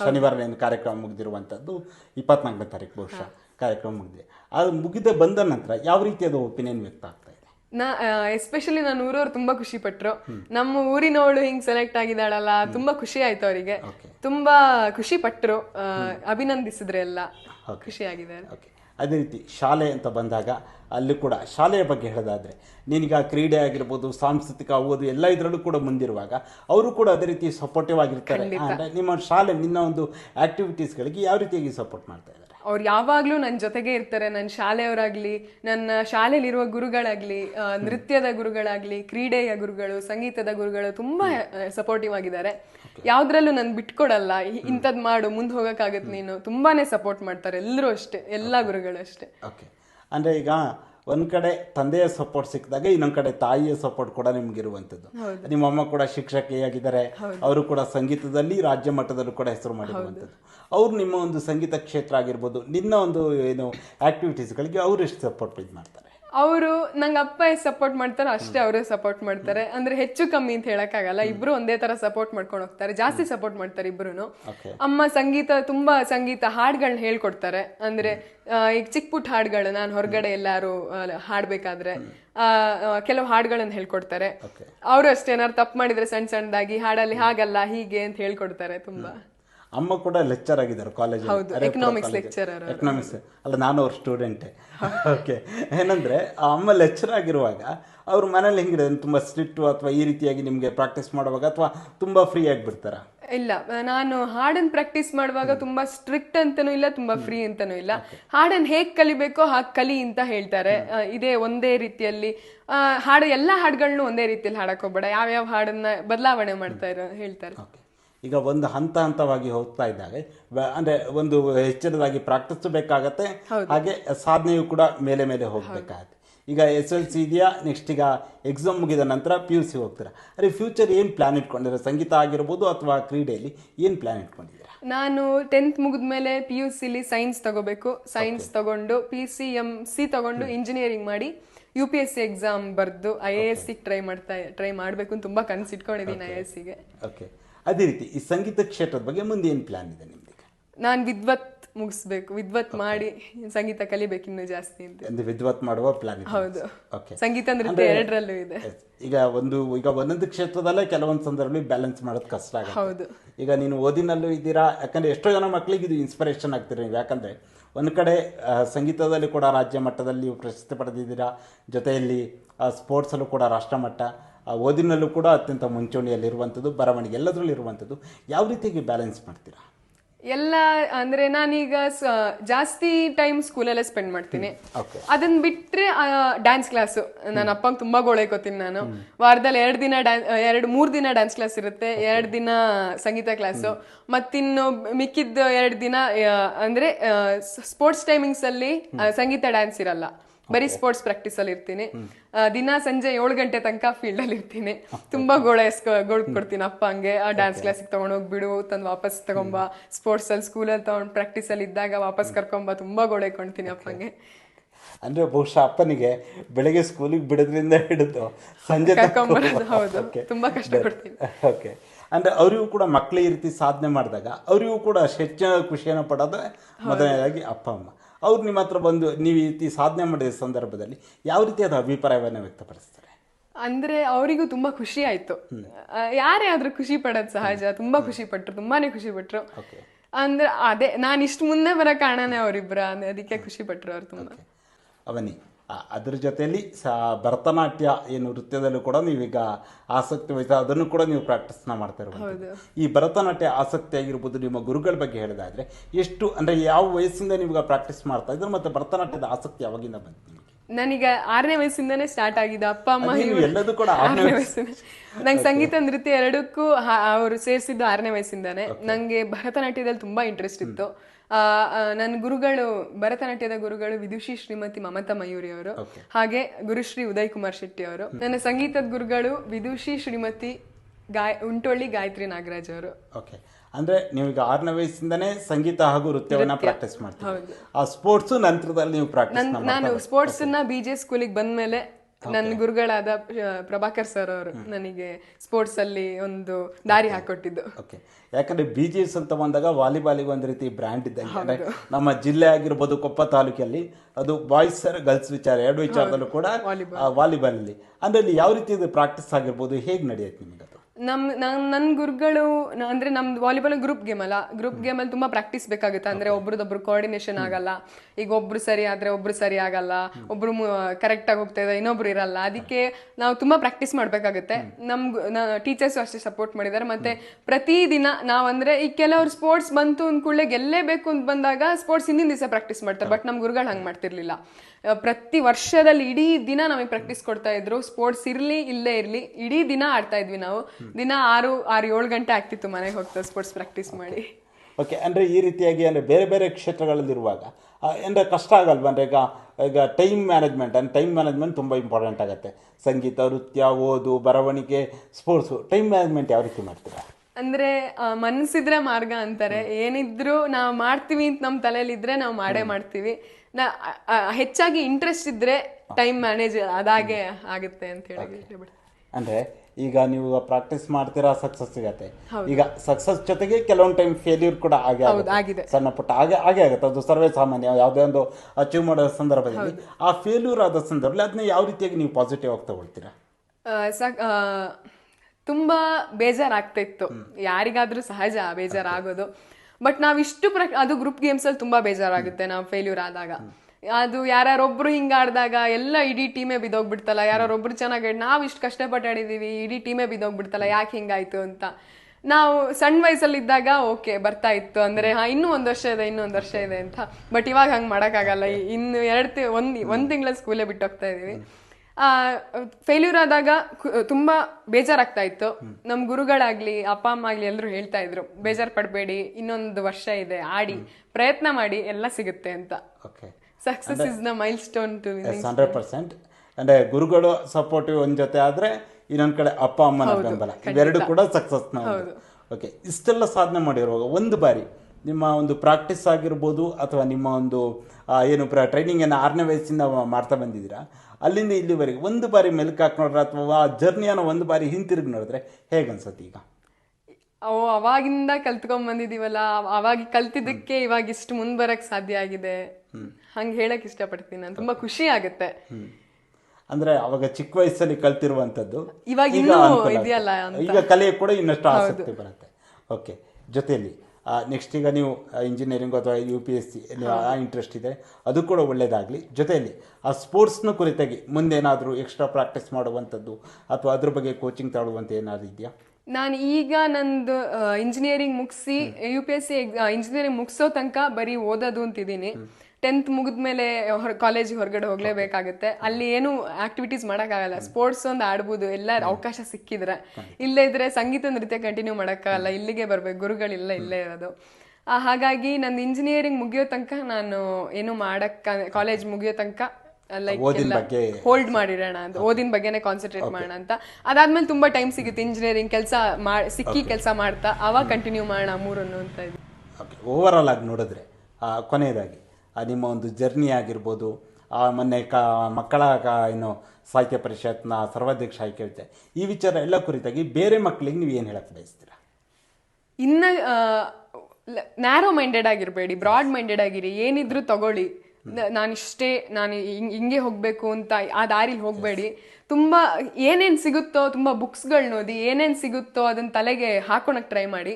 A: ಶನಿವಾರ ಕಾರ್ಯಕ್ರಮ ಮುಗಿದಿರುವಂಥದ್ದು ಇಪ್ಪತ್ನಾಲ್ಕನೇ ತಾರೀಕು ಬಹುಶಃ ಕಾರ್ಯಕ್ರಮ ಮುಗಿದಿದೆ. ಅದು ಮುಗಿದ ಬಂದ ನಂತರ ಯಾವ ರೀತಿ ಅದು ಒಪಿನಿಯನ್ ವ್ಯಕ್ತ ಆಗ್ತಾ ಇದೆ?
B: ನಾ ಎಸ್ಪೆಷಲಿ ನಾನು ಊರವ್ರು ತುಂಬಾ ಖುಷಿ ಪಟ್ರು ನಮ್ಮ ಊರಿನವಳು ಹಿಂಗ್ ಸೆಲೆಕ್ಟ್ ಆಗಿದ್ದಾಳಲ್ಲ ತುಂಬಾ ಖುಷಿ ಆಯ್ತು ಅವರಿಗೆ. ತುಂಬಾ ಖುಷಿ ಪಟ್ರು ಅಭಿನಂದಿಸಿದ್ರೆ ಎಲ್ಲ ಖುಷಿ ಆಗಿದೆ
A: ಓಕೆ ಅದೇ ರೀತಿ ಶಾಲೆ ಅಂತ ಬಂದಾಗ ಅಲ್ಲಿ ಕೂಡ ಶಾಲೆಯ ಬಗ್ಗೆ ಹೇಳೋದಾದ್ರೆ ಆ ಕ್ರೀಡೆ ಆಗಿರ್ಬೋದು ಸಾಂಸ್ಕೃತಿಕ ಓದು ಎಲ್ಲ ಇದರಲ್ಲೂ ಕೂಡ ಮುಂದಿರುವಾಗ ಅವರು ಕೂಡ ಅದೇ ರೀತಿ ಸಪೋರ್ಟಿವ್ ಆಗಿರ್ತಾರೆ. ಅಂದರೆ ನಿಮ್ಮ ಶಾಲೆ ನಿನ್ನ ಒಂದು ಆಕ್ಟಿವಿಟೀಸ್ಗಳಿಗೆ ಯಾವ ರೀತಿಯಾಗಿ ಸಪೋರ್ಟ್ ಮಾಡ್ತಾ ಇದ್ದಾರೆ
B: ಅವ್ರು ಯಾವಾಗ್ಲೂ ನನ್ನ ಜೊತೆಗೆ ಇರ್ತಾರೆ ನನ್ನ ಶಾಲೆಯವರಾಗ್ಲಿ ನನ್ನ ಶಾಲೆಯಲ್ಲಿರುವ ಗುರುಗಳಾಗ್ಲಿ ನೃತ್ಯದ ಗುರುಗಳಾಗ್ಲಿ ಕ್ರೀಡೆಯ ಗುರುಗಳು ಸಂಗೀತದ ಗುರುಗಳು ತುಂಬಾ ಸಪೋರ್ಟಿವ್ ಆಗಿದ್ದಾರೆ. ಯಾವ್ದ್ರಲ್ಲೂ ನನ್ ಬಿಟ್ಕೊಡಲ್ಲ ಇಂಥದ್ದು ಇಂಥದ್ ಮಾಡು ಮುಂದೆ ಹೋಗೋಕ್ಕಾಗತ್ತೆ ನೀನು. ತುಂಬಾನೇ ಸಪೋರ್ಟ್ ಮಾಡ್ತಾರೆ ಎಲ್ಲರೂ ಅಷ್ಟೇ ಎಲ್ಲಾ ಗುರುಗಳು ಅಷ್ಟೇ.
A: ಓಕೆ ಅಂದರೆ ಈಗ ಒಂದು ಕಡೆ ತಂದೆಯ ಸಪೋರ್ಟ್ ಸಿಕ್ಕಿದಾಗ ಇನ್ನೊಂದು ಕಡೆ ತಾಯಿಯ ಸಪೋರ್ಟ್ ಕೂಡ ನಿಮ್ಗಿರುವಂಥದ್ದು ನಿಮ್ಮ ಅಮ್ಮ ಕೂಡ ಶಿಕ್ಷಕಿಯಾಗಿದ್ದಾರೆ ಅವರು ಕೂಡ ಸಂಗೀತದಲ್ಲಿ ರಾಜ್ಯ ಮಟ್ಟದಲ್ಲೂ ಕೂಡ ಹೆಸರು ಮಾಡಿರುವಂಥದ್ದು ಅವ್ರು ನಿಮ್ಮ ಒಂದು ಸಂಗೀತ ಕ್ಷೇತ್ರ ಆಗಿರ್ಬೋದು ನಿನ್ನ ಒಂದು ಏನು ಆಕ್ಟಿವಿಟೀಸ್ಗಳಿಗೆ ಅವ್ರು ಎಷ್ಟು ಸಪೋರ್ಟ್ ಇದು ಮಾಡ್ತಾರೆ?
B: ಅವರು ನಂಗೆ ಅಪ್ಪ ಎಷ್ಟು ಸಪೋರ್ಟ್ ಮಾಡ್ತಾರೋ ಅಷ್ಟೇ ಅವರೇ ಸಪೋರ್ಟ್ ಮಾಡ್ತಾರೆ. ಅಂದ್ರೆ ಹೆಚ್ಚು ಕಮ್ಮಿ ಅಂತ ಹೇಳಕ್ಕಾಗಲ್ಲ ಇಬ್ರು ಒಂದೇ ತರ ಸಪೋರ್ಟ್ ಮಾಡ್ಕೊಂಡು ಹೋಗ್ತಾರೆ. ಜಾಸ್ತಿ ಸಪೋರ್ಟ್ ಮಾಡ್ತಾರೆ ಇಬ್ರು ಅಮ್ಮ ಸಂಗೀತ ತುಂಬಾ ಸಂಗೀತ ಹಾಡ್ಗಳನ್ನ ಹೇಳ್ಕೊಡ್ತಾರೆ. ಅಂದ್ರೆ ಈಗ ಚಿಕ್ಕ ಪುಟ್ಟ ಹಾಡ್ಗಳು ನಾನು ಹೊರಗಡೆ ಎಲ್ಲಾರು ಹಾಡ್ಬೇಕಾದ್ರೆ ಕೆಲವು ಹಾಡ್ಗಳನ್ನ ಹೇಳ್ಕೊಡ್ತಾರೆ. ಅವರು ಅಷ್ಟೇನಾರು ತಪ್ಪು ಮಾಡಿದ್ರೆ ಸಣ್ಣ ಸಣ್ಣದಾಗಿ ಹಾಡಲ್ಲಿ ಹಾಗಲ್ಲ ಹೀಗೆ ಅಂತ ಹೇಳ್ಕೊಡ್ತಾರೆ ತುಂಬಾ.
A: ಅಮ್ಮ ಕೂಡ ಲೆಕ್ಚರ್ ಆಗಿದ್ದಾರೆ ಕಾಲೇಜ್
B: ಎಕನಾಮಿಕ್ಸ್ ಲೆಕ್ಚರ್
A: ಎಕನಾಮಿಕ್ಸ್ ಅಲ್ಲ. ನಾನು ಅವ್ರ ಸ್ಟೂಡೆಂಟ್ ಓಕೆ ಏನಂದ್ರೆ ಆ ಅಮ್ಮ ಲೆಕ್ಚರ್ ಆಗಿರುವಾಗ ಅವ್ರ ಮನೇಲಿ ಹೆಂಗಿದೆ? ತುಂಬ ಸ್ಟ್ರಿಕ್ಟು ಅಥವಾ ಈ ರೀತಿಯಾಗಿ ನಿಮಗೆ ಪ್ರಾಕ್ಟೀಸ್ ಮಾಡುವಾಗ ಅಥವಾ ತುಂಬ ಫ್ರೀ ಆಗಿಬಿಡ್ತಾರಾ
B: ಇಲ್ಲ ನಾನು ಹಾಡನ್ ಪ್ರಾಕ್ಟೀಸ್ ಮಾಡುವಾಗ ತುಂಬಾ ಸ್ಟ್ರಿಕ್ಟ್ ಅಂತಾನೂ ಇಲ್ಲ ತುಂಬಾ ಫ್ರೀ ಅಂತಾನೂ ಇಲ್ಲ. ಹಾಡನ್ ಹೇಗ್ ಕಲಿಬೇಕೋ ಹಾಗೆ ಕಲಿ ಅಂತ ಹೇಳ್ತಾರೆ. ಇದೇ ಒಂದೇ ರೀತಿಯಲ್ಲಿ. ಹಾಡು ಎಲ್ಲ ಹಾಡುಗಳನ್ನೂ ಒಂದೇ ರೀತಿಯಲ್ಲಿ ಹಾಡಕ್ ಹೋಗ್ಬೇಡ. ಯಾವ್ಯಾವ ಹಾಡನ್ನ ಬದಲಾವಣೆ ಮಾಡ್ತಾ ಇರೋ ಹೇಳ್ತಾರೆ.
A: ಈಗ ಒಂದು ಹಂತ ಹಂತವಾಗಿ ಹೋಗ್ತಾ ಇದ್ದಾಗ ವ- ಅಂದ್ರೆ ಒಂದು ಹೆಚ್ಚಿನದಾಗಿ ಪ್ರಾಕ್ಟೀಸ್ ಬೇಕಾಗತ್ತೆ ಹಾಗೆ ಸಾಧನೆಯು ಕೂಡ ಮೇಲೆ ಮೇಲೆ ಹೋಗ್ಬೇಕಾಗತ್ತೆ. ಈಗ ಎಸ್ ಎಲ್ ಸಿ ಇದೆಯಾ? ನೆಕ್ಸ್ಟ್ ಈಗ ಎಕ್ಸಾಮ್ ಮುಗಿದ ನಂತರ ಪಿ ಯು ಸಿ ಹೋಗ್ತೀರಾ? ಅರೆ ಫ್ಯೂಚರ್ ಏನು ಪ್ಲ್ಯಾನ್ ಇಟ್ಕೊಂಡಿರೋ ಸಂಗೀತ ಆಗಿರ್ಬೋದು ಅಥವಾ ಕ್ರೀಡೆಯಲ್ಲಿ ಏನು ಪ್ಲ್ಯಾನ್ ಇಟ್ಕೊಂಡಿದ್ದೀರಾ?
B: ನಾನು ಟೆಂತ್ ಮುಗಿದ್ಮೇಲೆ ಪಿ ಯು ಸಿಲಿ ಸೈನ್ಸ್ ತಗೋಬೇಕು. ಸೈನ್ಸ್ ತಗೊಂಡು ಪಿ ಸಿ ಎಂ ಸಿ ತಗೊಂಡು ಇಂಜಿನಿಯರಿಂಗ್ ಮಾಡಿ U P S C exam ಬರೆದು ಐ ಎ ಎಸ್ ಟ್ರೈ ಮಾಡ್ತಾ ಟ್ರೈ ಮಾಡಬೇಕು ಅಂತ ತುಂಬ ಕನಸಿಟ್ಕೊಂಡಿದ್ದೀನಿ ಐ ಎ ಎಸ್ ಸಿಗೆ
A: ಓಕೆ ಅದೇ ರೀತಿ ಈ ಸಂಗೀತ ಕ್ಷೇತ್ರದ ಬಗ್ಗೆ ಮುಂದೆ ಏನು ಪ್ಲಾನ್ ಇದೆ ನಿಮ್ದು
B: ನಾನು ವಿದ್ವತ್ ಮುಗಿಸ್ಬೇಕು. ವಿದ್ವತ್ ಮಾಡಿ ಸಂಗೀತ ಕಲಿಬೇಕು ಇನ್ನೂ ಜಾಸ್ತಿ ಅಂತ.
A: ಒಂದು ವಿದ್ವತ್ ಮಾಡುವ ಪ್ಲಾನ್ ಇದೆ
B: ಹೌದು.
A: ಓಕೆ
B: ಸಂಗೀತ ನೃತ್ಯ ಎರಡರಲ್ಲೂ ಇದೆ.
A: ಈಗ ಒಂದು ಈಗ ಒಂದೊಂದು ಕ್ಷೇತ್ರದಲ್ಲೇ ಕೆಲವೊಂದು ಸಂದರ್ಭದಲ್ಲಿ ಬ್ಯಾಲೆನ್ಸ್ ಮಾಡೋದು ಕಷ್ಟ ಆಗುತ್ತೆ.
B: ಹೌದು.
A: ಈಗ ನೀನು ಓದಿನಲ್ಲೂ ಇದ್ದೀರಾ? ಯಾಕಂದ್ರೆ ಎಷ್ಟೋ ಜನ ಮಕ್ಕಳಿಗೆ ಇದು ಇನ್ಸ್ಪಿರೇಷನ್ ಆಗ್ತೀರಿ ನೀವು. ಯಾಕಂದ್ರೆ ಒಂದು ಕಡೆ ಸಂಗೀತದಲ್ಲಿ ಕೂಡ ರಾಜ್ಯ ಮಟ್ಟದಲ್ಲಿ ನೀವು ಪ್ರಶಸ್ತಿ ಪಡೆದಿದ್ದೀರಾ? ಜೊತೆಯಲ್ಲಿ ಸ್ಪೋರ್ಟ್ಸಲ್ಲೂ ಕೂಡ ರಾಷ್ಟ್ರ ಮಟ್ಟ ಆ, ಓದಿನಲ್ಲೂ ಕೂಡ ಅತ್ಯಂತ ಮುಂಚೂಣಿಯಲ್ಲಿರುವಂಥದ್ದು ಬರವಣಿಗೆ ಎಲ್ಲದರಲ್ಲಿ ಇರುವಂಥದ್ದು ಯಾವ ರೀತಿಯಾಗಿ ಬ್ಯಾಲೆನ್ಸ್ ಮಾಡ್ತೀರಾ?
B: ಎಲ್ಲ ಅಂದ್ರೆ ನಾನೀಗ ಜಾಸ್ತಿ ಟೈಮ್ ಸ್ಕೂಲಲ್ಲೇ ಸ್ಪೆಂಡ್ ಮಾಡ್ತೀನಿ. ಅದನ್ನ ಬಿಟ್ರೆ ಡ್ಯಾನ್ಸ್ ಕ್ಲಾಸು ನನ್ನ ಅಪ್ಪಂಗೆ ತುಂಬಾ ಗೋಳೈಕೋತೀನಿ ನಾನು. ವಾರದಲ್ಲಿ ಎರಡು ದಿನ ಡ್ಯಾನ್ ಎರಡು ಮೂರು ದಿನ ಡ್ಯಾನ್ಸ್ ಕ್ಲಾಸ್ ಇರುತ್ತೆ. ಎರಡು ದಿನ ಸಂಗೀತ ಕ್ಲಾಸು ಮತ್ತಿನ್ನು ಮಿಕ್ಕಿದ್ದು ಎರಡು ದಿನ ಅಂದ್ರೆ ಸ್ಪೋರ್ಟ್ಸ್ ಟೈಮಿಂಗ್ಸ್ ಅಲ್ಲಿ ಸಂಗೀತ ಡ್ಯಾನ್ಸ್ ಇರಲ್ಲ. ಬರೀ ಸ್ಪೋರ್ಟ್ಸ್ ಪ್ರಾಕ್ಟೀಸ್ ಅಲ್ಲಿ ಇರ್ತೀನಿ. ದಿನ ಸಂಜೆ ಏಳು ಗಂಟೆ ತನಕ ಫೀಲ್ಡ್ ಅಲ್ಲಿ ಇರ್ತೀನಿ. ತುಂಬಾ ಗೋಳ ಗೋಳ್ ಕೊಡ್ತೀನಿ ಅಪ್ಪ ಹಂಗೆ. ಆ ಡ್ಯಾನ್ಸ್ ಕ್ಲಾಸಿಗೆ ತಗೊಂಡೋಗಿ ಬಿಡು ತಂದು ವಾಪಸ್ ತಗೊಂಬ. ಸ್ಪೋರ್ಟ್ಸ್ ಅಲ್ಲಿ ಸ್ಕೂಲಲ್ಲಿ ತಗೊಂಡು ಪ್ರಾಕ್ಟೀಸ್ ಅಲ್ಲಿ ಇದ್ದಾಗ ವಾಪಸ್ ಕರ್ಕೊಂಬ. ತುಂಬಾ ಗೋಳೈಕೊಂತೀನಿ ಅಪ್ಪಂಗೆ
A: ಅಂದ್ರೆ ಬಹುಶಃ ಅಪ್ಪನಿಗೆ ಬೆಳಗ್ಗೆ ಸ್ಕೂಲಿಗೆ ಬಿಡೋದ್ರಿಂದ ಹಿಡಿದು ಸಂಜೆ
B: ಹೌದು. ತುಂಬಾ ಕಷ್ಟ ಪಡ್ತೀನಿ
A: ಓಕೆ ಅಂದ್ರೆ ಅವರಿಗೂ ಕೂಡ ಮಕ್ಕಳು ಈ ರೀತಿ ಸಾಧನೆ ಮಾಡಿದಾಗ ಅವರಿಗೂ ಕೂಡ ಅಷ್ಟು ಹೆಚ್ಚಿನ ಖುಷಿಯನ್ನು ಪಡೋದು ಮೊದಲನೇದಾಗಿ ಅಪ್ಪ ಅಮ್ಮ. ಅವ್ರು ನಿಮ್ಮ ಹತ್ರ ಬಂದು ನೀವು ಈ ರೀತಿ ಸಾಧನೆ ಮಾಡಿದ ಸಂದರ್ಭದಲ್ಲಿ ಯಾವ ರೀತಿಯಾದ ಅಭಿಪ್ರಾಯವನ್ನು ವ್ಯಕ್ತಪಡಿಸ್ತಾರೆ?
B: ಅಂದ್ರೆ ಅವರಿಗೂ ತುಂಬಾ ಖುಷಿ ಆಯಿತು. ಯಾರೇ ಆದರೂ ಖುಷಿ ಪಡೋದು ಸಹಜ. ತುಂಬಾ ಖುಷಿ ಪಟ್ರು ತುಂಬಾನೇ ಖುಷಿ ಪಟ್ರು.
A: ಓಕೆ
B: ಅಂದ್ರೆ ಅದೇ ನಾನು ಇಷ್ಟು ಮುಂದೆ ಬರೋ ಕಾರಣನೇ ಅವರಿಬ್ಬರ ಅದಕ್ಕೆ ಖುಷಿ ಪಟ್ರು ಅವ್ರು ತುಂಬಾ.
A: ಅವನಿ. ಅದ್ರ ಜೊತೆಯಲ್ಲಿ ಸ ಭರತನಾಟ್ಯ ಏನು ನೃತ್ಯದಲ್ಲೂ ಕೂಡ ನೀವೀಗ ಆಸಕ್ತಿ ವಹಿಸ ಅದನ್ನು ಕೂಡ ನೀವು ಪ್ರಾಕ್ಟೀಸ್ನ ಮಾಡ್ತಾ ಇರ್ಬೋದು ಈ ಭರತನಾಟ್ಯ ಆಸಕ್ತಿ ಆಗಿರ್ಬೋದು ನಿಮ್ಮ ಗುರುಗಳ ಬಗ್ಗೆ ಹೇಳಿದಾದ್ರೆ ಎಷ್ಟು ಅಂದ್ರೆ ಯಾವ ವಯಸ್ಸಿಂದ ನೀವೀಗ ಪ್ರಾಕ್ಟೀಸ್ ಮಾಡ್ತಾ ಇದ್ರು ಮತ್ತೆ ಭರತನಾಟ್ಯದ ಆಸಕ್ತಿ ಯಾವಾಗಿಂದ ಬಂತು ನಿಮಗೆ?
B: ನನೀಗ ಆರನೇ ವಯಸ್ಸಿಂದನೇ ಸ್ಟಾರ್ಟ್ ಆಗಿದೆ ಅಪ್ಪ ಅಮ್ಮ
A: ಎಲ್ಲದೂ ಕೂಡ ಆರನೇ
B: ವಯಸ್ಸಿಂದ. ನಂಗೆ ಸಂಗೀತ ನೃತ್ಯ ಎರಡಕ್ಕೂ ಅವರು ಸೇರಿಸಿದ್ದು ಆರನೇ ವಯಸ್ಸಿಂದಾನೆ. ನಂಗೆ ಭರತನಾಟ್ಯದಲ್ಲಿ ತುಂಬಾ ಇಂಟ್ರೆಸ್ಟ್ ಇತ್ತು. ನನ್ನ ಗುರುಗಳು ಭರತನಾಟ್ಯದ ಗುರುಗಳು ವಿದುಷಿ ಶ್ರೀಮತಿ ಮಮತಾ ಮಯೂರಿ ಅವರು ಹಾಗೆ ಗುರುಶ್ರೀ ಉದಯ್ ಕುಮಾರ್ ಶೆಟ್ಟಿ ಅವರು ನನ್ನ ಸಂಗೀತದ ಗುರುಗಳು ವಿದುಷಿ ಶ್ರೀಮತಿ ಗಾಯ ಉಂಟೊಳ್ಳಿ ಗಾಯತ್ರಿ ನಾಗರಾಜ್ ಅವರು.
A: ಓಕೆ ಅಂದ್ರೆ ನೀವೀಗ ಆರನೇ ವಯಸ್ಸಿಂದನೇ ಸಂಗೀತ ಹಾಗೂ ನೃತ್ಯವನ್ನ ಪ್ರಾಕ್ಟೀಸ್ ಮಾಡ್ತೀವಿ ಆ ಸ್ಪೋರ್ಟ್ಸ್ ನಂತರದಲ್ಲಿ ನೀವು ಪ್ರಾಕ್ಟೀಸ್
B: ನಾನು ಸ್ಪೋರ್ಟ್ಸ್ನ ಬಿಜೆ ಸ್ಕೂಲಿಗೆ ಬಂದ ಬಂದ್ಮೇಲೆ ನನ್ನ ಗುರುಗಳಾದ ಪ್ರಭಾಕರ್ ಸರ್ ಅವರು ನನಗೆ ಸ್ಪೋರ್ಟ್ಸ್ ಅಲ್ಲಿ ಒಂದು ದಾರಿ ಹಾಕೊಟ್ಟಿದ್ದು.
A: ಓಕೆ ಯಾಕಂದ್ರೆ ಬಿ ಜಿ ಎಸ್ ಅಂತ ಬಂದಾಗ ವಾಲಿಬಾಲಿಗೆ ಒಂದು ರೀತಿ ಬ್ರ್ಯಾಂಡ್ ಇದ್ದಂಗೆ. ಅಂದ್ರೆ ನಮ್ಮ ಜಿಲ್ಲೆ ಆಗಿರ್ಬೋದು ಕೊಪ್ಪ ತಾಲೂಕಲ್ಲಿ ಅದು ಬಾಯ್ಸ್ ಗರ್ಲ್ಸ್ ವಿಚಾರ ಎರಡು ವಿಚಾರದಲ್ಲೂ ಕೂಡ ವಾಲಿಬಾಲ್ ಅಲ್ಲಿ. ಅಂದ್ರೆ ಯಾವ ರೀತಿ ಪ್ರಾಕ್ಟೀಸ್ ಆಗಿರ್ಬೋದು ಹೇಗೆ ನಡೆಯುತ್ತೆ ನಿಮಗೆ ಅದು?
B: ನಮ್ ನನ್ ನನ್ನ ಗುರುಗಳು ಅಂದ್ರೆ ನಮ್ದು ವಾಲಿಬಾಲ್ ಗ್ರೂಪ್ ಗೇಮ್ ಅಲ್ಲ. ಗ್ರೂಪ್ ಗೇಮ್ ಅಲ್ಲಿ ತುಂಬಾ ಪ್ರಾಕ್ಟೀಸ್ ಬೇಕಾಗುತ್ತೆ. ಅಂದ್ರೆ ಒಬ್ರದೊಬ್ರು ಕೋಆರ್ಡಿನೇಷನ್ ಆಗಲ್ಲ. ಈಗ ಒಬ್ರು ಸರಿ ಆದ್ರೆ ಒಬ್ರು ಸರಿ ಆಗಲ್ಲ. ಒಬ್ರು ಕರೆಕ್ಟ್ ಆಗಿ ಹೋಗ್ತಾ ಇದ್ದಾರೆ ಇನ್ನೊಬ್ರು ಇರಲ್ಲ. ಅದಕ್ಕೆ ನಾವು ತುಂಬಾ ಪ್ರಾಕ್ಟೀಸ್ ಮಾಡ್ಬೇಕಾಗುತ್ತೆ. ನಮ್ ಟೀಚರ್ಸ್ ಅಷ್ಟೇ ಸಪೋರ್ಟ್ ಮಾಡಿದ್ದಾರೆ. ಮತ್ತೆ ಪ್ರತಿದಿನ ನಾವಂದ್ರೆ ಈ ಕೆಲವರು ಸ್ಪೋರ್ಟ್ಸ್ ಬಂತು ಅಂದ್ ಕೂಡಲೇ ಗೆಲ್ಲೇಬೇಕು ಅಂತ ಬಂದಾಗ ಸ್ಪೋರ್ಟ್ಸ್ ಹಿಂದಿನ ದಿವಸ ಪ್ರಾಕ್ಟೀಸ್ ಮಾಡ್ತಾರೆ. ಬಟ್ ನಮ್ ಗುರುಗಳು ಹಂಗ್ ಮಾಡ್ತಿರ್ಲಿಲ್ಲ. ಪ್ರತಿ ವರ್ಷದಲ್ಲಿ ಇಡೀ ದಿನ ನಮಗೆ ಪ್ರಾಕ್ಟೀಸ್ ಕೊಡ್ತಾ ಇದ್ರು. ಸ್ಪೋರ್ಟ್ಸ್ ಇರಲಿ ಇಲ್ಲೇ ಇರಲಿ ಇಡೀ ದಿನ ಆಡ್ತಾ ಇದ್ವಿ ನಾವು. ದಿನ ಆರು ಆರು ಏಳು ಗಂಟೆ ಆಗ್ತಿತ್ತು ಮನೆಗೆ ಹೋಗ್ತಾ ಸ್ಪೋರ್ಟ್ಸ್ ಪ್ರಾಕ್ಟೀಸ್ ಮಾಡಿ.
A: ಓಕೆ ಅಂದರೆ ಈ ರೀತಿಯಾಗಿ ಅಂದರೆ ಬೇರೆ ಬೇರೆ ಕ್ಷೇತ್ರಗಳಲ್ಲಿರುವಾಗ ಏನಾರ ಅಂದ್ರೆ ಕಷ್ಟ ಆಗಲ್ವಾ? ಅಂದರೆ ಈಗ ಈಗ ಟೈಮ್ ಮ್ಯಾನೇಜ್ಮೆಂಟ್ ಅಂದರೆ ಟೈಮ್ ಮ್ಯಾನೇಜ್ಮೆಂಟ್ ತುಂಬ ಇಂಪಾರ್ಟೆಂಟ್ ಆಗುತ್ತೆ. ಸಂಗೀತ ನೃತ್ಯ ಓದು ಬರವಣಿಗೆ ಸ್ಪೋರ್ಟ್ಸು ಟೈಮ್ ಮ್ಯಾನೇಜ್ಮೆಂಟ್ ಯಾವ ರೀತಿ ಮಾಡ್ತೀರಾ?
B: ಅಂದರೆ ಮನಸ್ಸಿದ್ರೆ ಮನ್ಸಿದ್ರೆ ಮಾರ್ಗ ಅಂತಾರೆ. ಏನಿದ್ರು ನಾವು ಮಾಡ್ತೀವಿ ಅಂತ ನಮ್ಮ ತಲೆಯಲ್ಲಿದ್ದರೆ ನಾವು ಮಾಡೇ ಮಾಡ್ತೀವಿ. ನಾ ಹೆಚ್ಚಾಗಿ ಇಂಟ್ರೆಸ್ಟ್ ಇದ್ರೆ ಟೈಮ್ ಮ್ಯಾನೇಜ್ ಅದಾಗೆ ಆಗುತ್ತೆ ಅಂತ ಹೇಳಿ.
A: ಅಂದ್ರೆ ಈಗ ನೀವು ಪ್ರಾಕ್ಟೀಸ್ ಮಾಡ್ತೀರಾ ಸಕ್ಸಸ್ ಸಿಗತ್ತೆ ಈಗ ಸಕ್ಸಸ್ ಜೊತೆಗೆ ಕೆಲವೊಂದು ಟೈಮ್ ಫೇಲ್ಯೂರ್ ಕೂಡ
B: ಆಗಿ ಆಗಿದೆ.
A: ಸಣ್ಣ ಪುಟ್ಟ ಹಾಗೆ ಹಾಗೆ ಆಗುತ್ತೆ. ಅದು ಸರ್ವೇ ಸಾಮಾನ್ಯ ಯಾವುದೇ ಒಂದು ಅಚೀವ್ ಮಾಡೋ ಸಂದರ್ಭದಲ್ಲಿ. ಆ ಫೇಲ್ಯೂರ್ ಆದ ಸಂದರ್ಭದಲ್ಲಿ ಅದನ್ನ ಯಾವ ರೀತಿಯಾಗಿ ನೀವು ಪಾಸಿಟಿವ್ ಆಗಿ ತಗೊಳ್ತೀರಾ?
B: ತುಂಬಾ ಬೇಜಾರಾಗ್ತಾ ಇತ್ತು. ಯಾರಿಗಾದ್ರೂ ಸಹಜ ಬೇಜಾರಾಗೋದು. ಬಟ್ ನಾವಿಷ್ಟು ಪ್ರ, ಅದು ಗ್ರೂಪ್ ಗೇಮ್ಸ್ ಅಲ್ಲಿ ತುಂಬಾ ಬೇಜಾರಾಗುತ್ತೆ ನಾವು ಫೇಲ್ಯೂರ್ ಆದಾಗ. ಅದು ಯಾರೊಬ್ರು ಹಿಂಗ ಆಡಿದಾಗ ಎಲ್ಲ ಇಡೀ ಟೀಮೇ ಬಿದ್ದೋಗ್ಬಿಡ್ತಲ್ಲ ಯಾರೊಬ್ರು ಚೆನ್ನಾಗಿ ನಾವು ಇಷ್ಟು ಕಷ್ಟಪಟ್ಟು ಆಡಿದೀವಿ, ಇಡೀ ಟೀಮೇ ಬಿದ್ದೋಗ್ಬಿಡ್ತಲ್ಲ, ಯಾಕೆ ಹಿಂಗಾಯ್ತು ಅಂತ. ನಾವು ಸಣ್ಣ ವಯಸ್ಸಲ್ಲಿ ಇದ್ದಾಗ ಓಕೆ, ಬರ್ತಾ ಇತ್ತು. ಅಂದ್ರೆ ಹಾ, ಇನ್ನೂ ಒಂದು ವರ್ಷ ಇದೆ, ಇನ್ನೂ ವರ್ಷ ಇದೆ ಅಂತ. ಬಟ್ ಇವಾಗ ಹಂಗೆ ಮಾಡೋಕ್ಕಾಗಲ್ಲ ಇನ್ನು ಎರಡು ಒಂದು, ಒಂದ್ ತಿಂಗಳ ಸ್ಕೂಲೇ ಬಿಟ್ಟು ಹೋಗ್ತಾ ಇದೀವಿ. ಫೇಲ್ಯೂರ್ ಆದಾಗ ತುಂಬಾ ಬೇಜಾರಾಗ್ತಾ ಇತ್ತು ನಮ್ಮ ಗುರುಗಳಾಗ್ಲಿ ಅಪ್ಪ ಅಮ್ಮ ಆಗ್ಲಿ ಎಲ್ಲರೂ ಹೇಳ್ತಾ ಇದ್ರು ಬೇಜಾರ್ ಪಡಬೇಡಿ ಇನ್ನೊಂದು ವರ್ಷ ಇದೆ ಆಡಿ ಪ್ರಯತ್ನ ಮಾಡಿ ಎಲ್ಲ ಸಿಗುತ್ತೆ ಅಂತ.
A: Okay.
B: Success is the milestone to
A: hundred percent. ಅಂದ್ರೆ ಗುರುಗಳು ಸಪೋರ್ಟಿವ್ ಒಂದ್ ಜೊತೆ ಆದ್ರೆ ಇನ್ನೊಂದು ಕಡೆ ಅಪ್ಪ ಅಮ್ಮನ ಬೆಂಬಲ. ಇವೆರಡು ಕೂಡ ಸಕ್ಸಸ್ನ ಓಕೆ. ಇಷ್ಟೆಲ್ಲ ಸಾಧನೆ ಮಾಡಿರುವಾಗ ಒಂದು ಬಾರಿ ನಿಮ್ಮ ಒಂದು ಪ್ರಾಕ್ಟೀಸ್ ಆಗಿರ್ಬೋದು ಅಥವಾ ನಿಮ್ಮ ಒಂದು ಏನು ಪ್ರ ಟ್ರೈನಿಂಗನ್ನು ಆರನೇ ವಯಸ್ಸಿಂದ ಮಾಡ್ತಾ ಬಂದಿದ್ದೀರಾ? ಅಲ್ಲಿಂದ ಇಲ್ಲಿವರೆಗೆ ಒಂದು ಬಾರಿ ಮೆಲ್ಕು ಹಾಕಿ ನೋಡ್ರೆ ಅಥವಾ ಆ ಜರ್ನಿಯನ್ನು ಒಂದು ಬಾರಿ ಹಿಂತಿರುಗಿ ನೋಡಿದ್ರೆ ಹೇಗೆ ಅನ್ಸುತ್ತೆ ಈಗ?
B: ಅವು ಅವಾಗಿಂದ ಕಲ್ತ್ಕೊಂಡ್ ಬಂದಿದೀವಲ್ಲ ಅವ್- ಅವಾಗ ಕಲ್ತಿದ್ದಕ್ಕೆ ಇವಾಗ ಇಷ್ಟು ಮುಂದ್ ಬರಕ್ ಸಾಧ್ಯ ಆಗಿದೆ. ಹಂಗೆ ಹೇಳಕ್ ಇಷ್ಟಪಡ್ತೀನಿ. ನಾನು ತುಂಬಾ ಖುಷಿ ಆಗುತ್ತೆ.
A: ಅಂದ್ರೆ ಅವಾಗ ಚಿಕ್ಕ ವಯಸ್ಸಲ್ಲಿ ಕಲ್ತಿರುವಂತದ್ದು
B: ಇವಾಗ ಇನ್ನೂ ಇದೆಯಲ್ಲ
A: ಈಗ ಕಲೆ ಕೂಡ ಇನ್ನಷ್ಟು ಆಸಕ್ತಿ ಬರುತ್ತೆ. ಓಕೆ ಜೊತೆಯಲ್ಲಿ ನೆಕ್ಸ್ಟ್ ಈಗ ನೀವು ಇಂಜಿನಿಯರಿಂಗ್ ಅಥವಾ ಯು ಪಿ ಎಸ್ ಸಿ ಆ ಇಂಟ್ರೆಸ್ಟ್ ಇದೆ ಅದು ಕೂಡ ಒಳ್ಳೆಯದಾಗಲಿ ಜೊತೆಯಲ್ಲಿ ಆ ಸ್ಪೋರ್ಟ್ಸ್ನ ಕುರಿತಾಗಿ ಮುಂದೇನಾದರೂ ಎಕ್ಸ್ಟ್ರಾ ಪ್ರಾಕ್ಟೀಸ್ ಮಾಡುವಂಥದ್ದು ಅಥವಾ ಅದ್ರ ಬಗ್ಗೆ ಕೋಚಿಂಗ್ ತಗೊಳ್ಳುವಂಥ ಏನಾದರೂ ಇದೆಯಾ?
B: ನಾನು ಈಗ ನಂದು ಇಂಜಿನಿಯರಿಂಗ್ ಮುಗಿಸಿ U P S C engineering ಮುಗಿಸೋ ತನಕ ಬರೀ ಓದೋದು ಅಂತಿದ್ದೀನಿ. ಟೆಂತ್ ಮುಗಿದ್ಮೇಲೆ ಹೊರ ಕಾಲೇಜಿಗೆ ಹೊರಗಡೆ ಹೋಗ್ಲೇಬೇಕಾಗುತ್ತೆ. ಅಲ್ಲಿ ಏನು ಆಕ್ಟಿವಿಟೀಸ್ ಮಾಡೋಕ್ಕಾಗಲ್ಲ. ಸ್ಪೋರ್ಟ್ಸ್ ಒಂದು ಆಡ್ಬೋದು ಎಲ್ಲ ಅವಕಾಶ ಸಿಕ್ಕಿದ್ರೆ. ಇಲ್ಲೇ ಇದ್ರೆ ಸಂಗೀತ ನೃತ್ಯ ಕಂಟಿನ್ಯೂ ಮಾಡೋಕ್ಕಾಗಲ್ಲ. ಇಲ್ಲಿಗೆ ಬರಬೇಕು ಗುರುಗಳಿಲ್ಲ ಇಲ್ಲೇ ಇರೋದು. ಹಾಗಾಗಿ ನಂದು ಇಂಜಿನಿಯರಿಂಗ್ ಮುಗಿಯೋ ತನಕ ನಾನು ಏನು ಮಾಡಕ್ಕ ಕಾಲೇಜ್ ಮುಗಿಯೋ ತನಕ ಲೈಕ್ ಹೋಲ್ಡ್ ಮಾಡಿರೋಣ ಅಂತ. ಓದಿನ ಬಗ್ಗೆನೇ ಕಾನ್ಸಂಟ್ರೇಟ್ ಮಾಡೋಣ ಅಂತ. ಅದಾದ್ಮೇಲೆ ತುಂಬಾ ಟೈಮ್ ಸಿಗುತ್ತೆ ಇಂಜಿನಿಯರಿಂಗ್ ಕೆಲಸ ಸಿಕ್ಕಿ ಕೆಲಸ ಮಾಡ್ತಾ. ಅವಾಗ ಕಂಟಿನ್ಯೂ ಮಾಡೋಣ ಮೂರನ್ನು ಅಂತ ಇದೆ
A: ಓವರ್ ಆಲ್ ಆಗಿ ನೋಡಿದ್ರೆ ಕೊನೆಯದಾಗಿ ಆ ನಿಮ್ಮ ಒಂದು ಜರ್ನಿ ಆಗಿರ್ಬೋದು, ಆ ಮೊನ್ನೆ ಕ, ಮಕ್ಕಳ ಕ, ಏನು ಸಾಹಿತ್ಯ ಪರಿಷತ್ನ ಸರ್ವಾಧ್ಯಕ್ಷ ಆಯ್ಕೆ ಇರುತ್ತೆ ಈ ವಿಚಾರ ಎಲ್ಲ ಕುರಿತಾಗಿ ಬೇರೆ ಮಕ್ಕಳಿಗೆ ನೀವು ಏನು ಹೇಳಕ್ಕೆ ಬಯಸ್ತೀರಾ?
B: ಇನ್ನ ನ್ಯಾರೋ ಮೈಂಡೆಡ್ ಆಗಿರಬೇಡಿ ಬ್ರಾಡ್ ಮೈಂಡೆಡ್ ಆಗಿರಿ, ಏನಿದ್ರು ತಗೊಳ್ಳಿ. ನಾನು ಇಷ್ಟೇ ನಾನು ಹಿಂಗೆ ಹಿಂಗೆ ಹೋಗಬೇಕು ಅಂತ ಆ ದಾರಿಲಿ ಹೋಗಬೇಡಿ. ತುಂಬ, ಏನೇನು ಸಿಗುತ್ತೋ, ತುಂಬ ಬುಕ್ಸ್ಗಳನ್ನ ಓದಿ ಏನೇನು ಸಿಗುತ್ತೋ ಅದನ್ನ ತಲೆಗೆ ಹಾಕೋಣಕ್ಕೆ ಟ್ರೈ ಮಾಡಿ.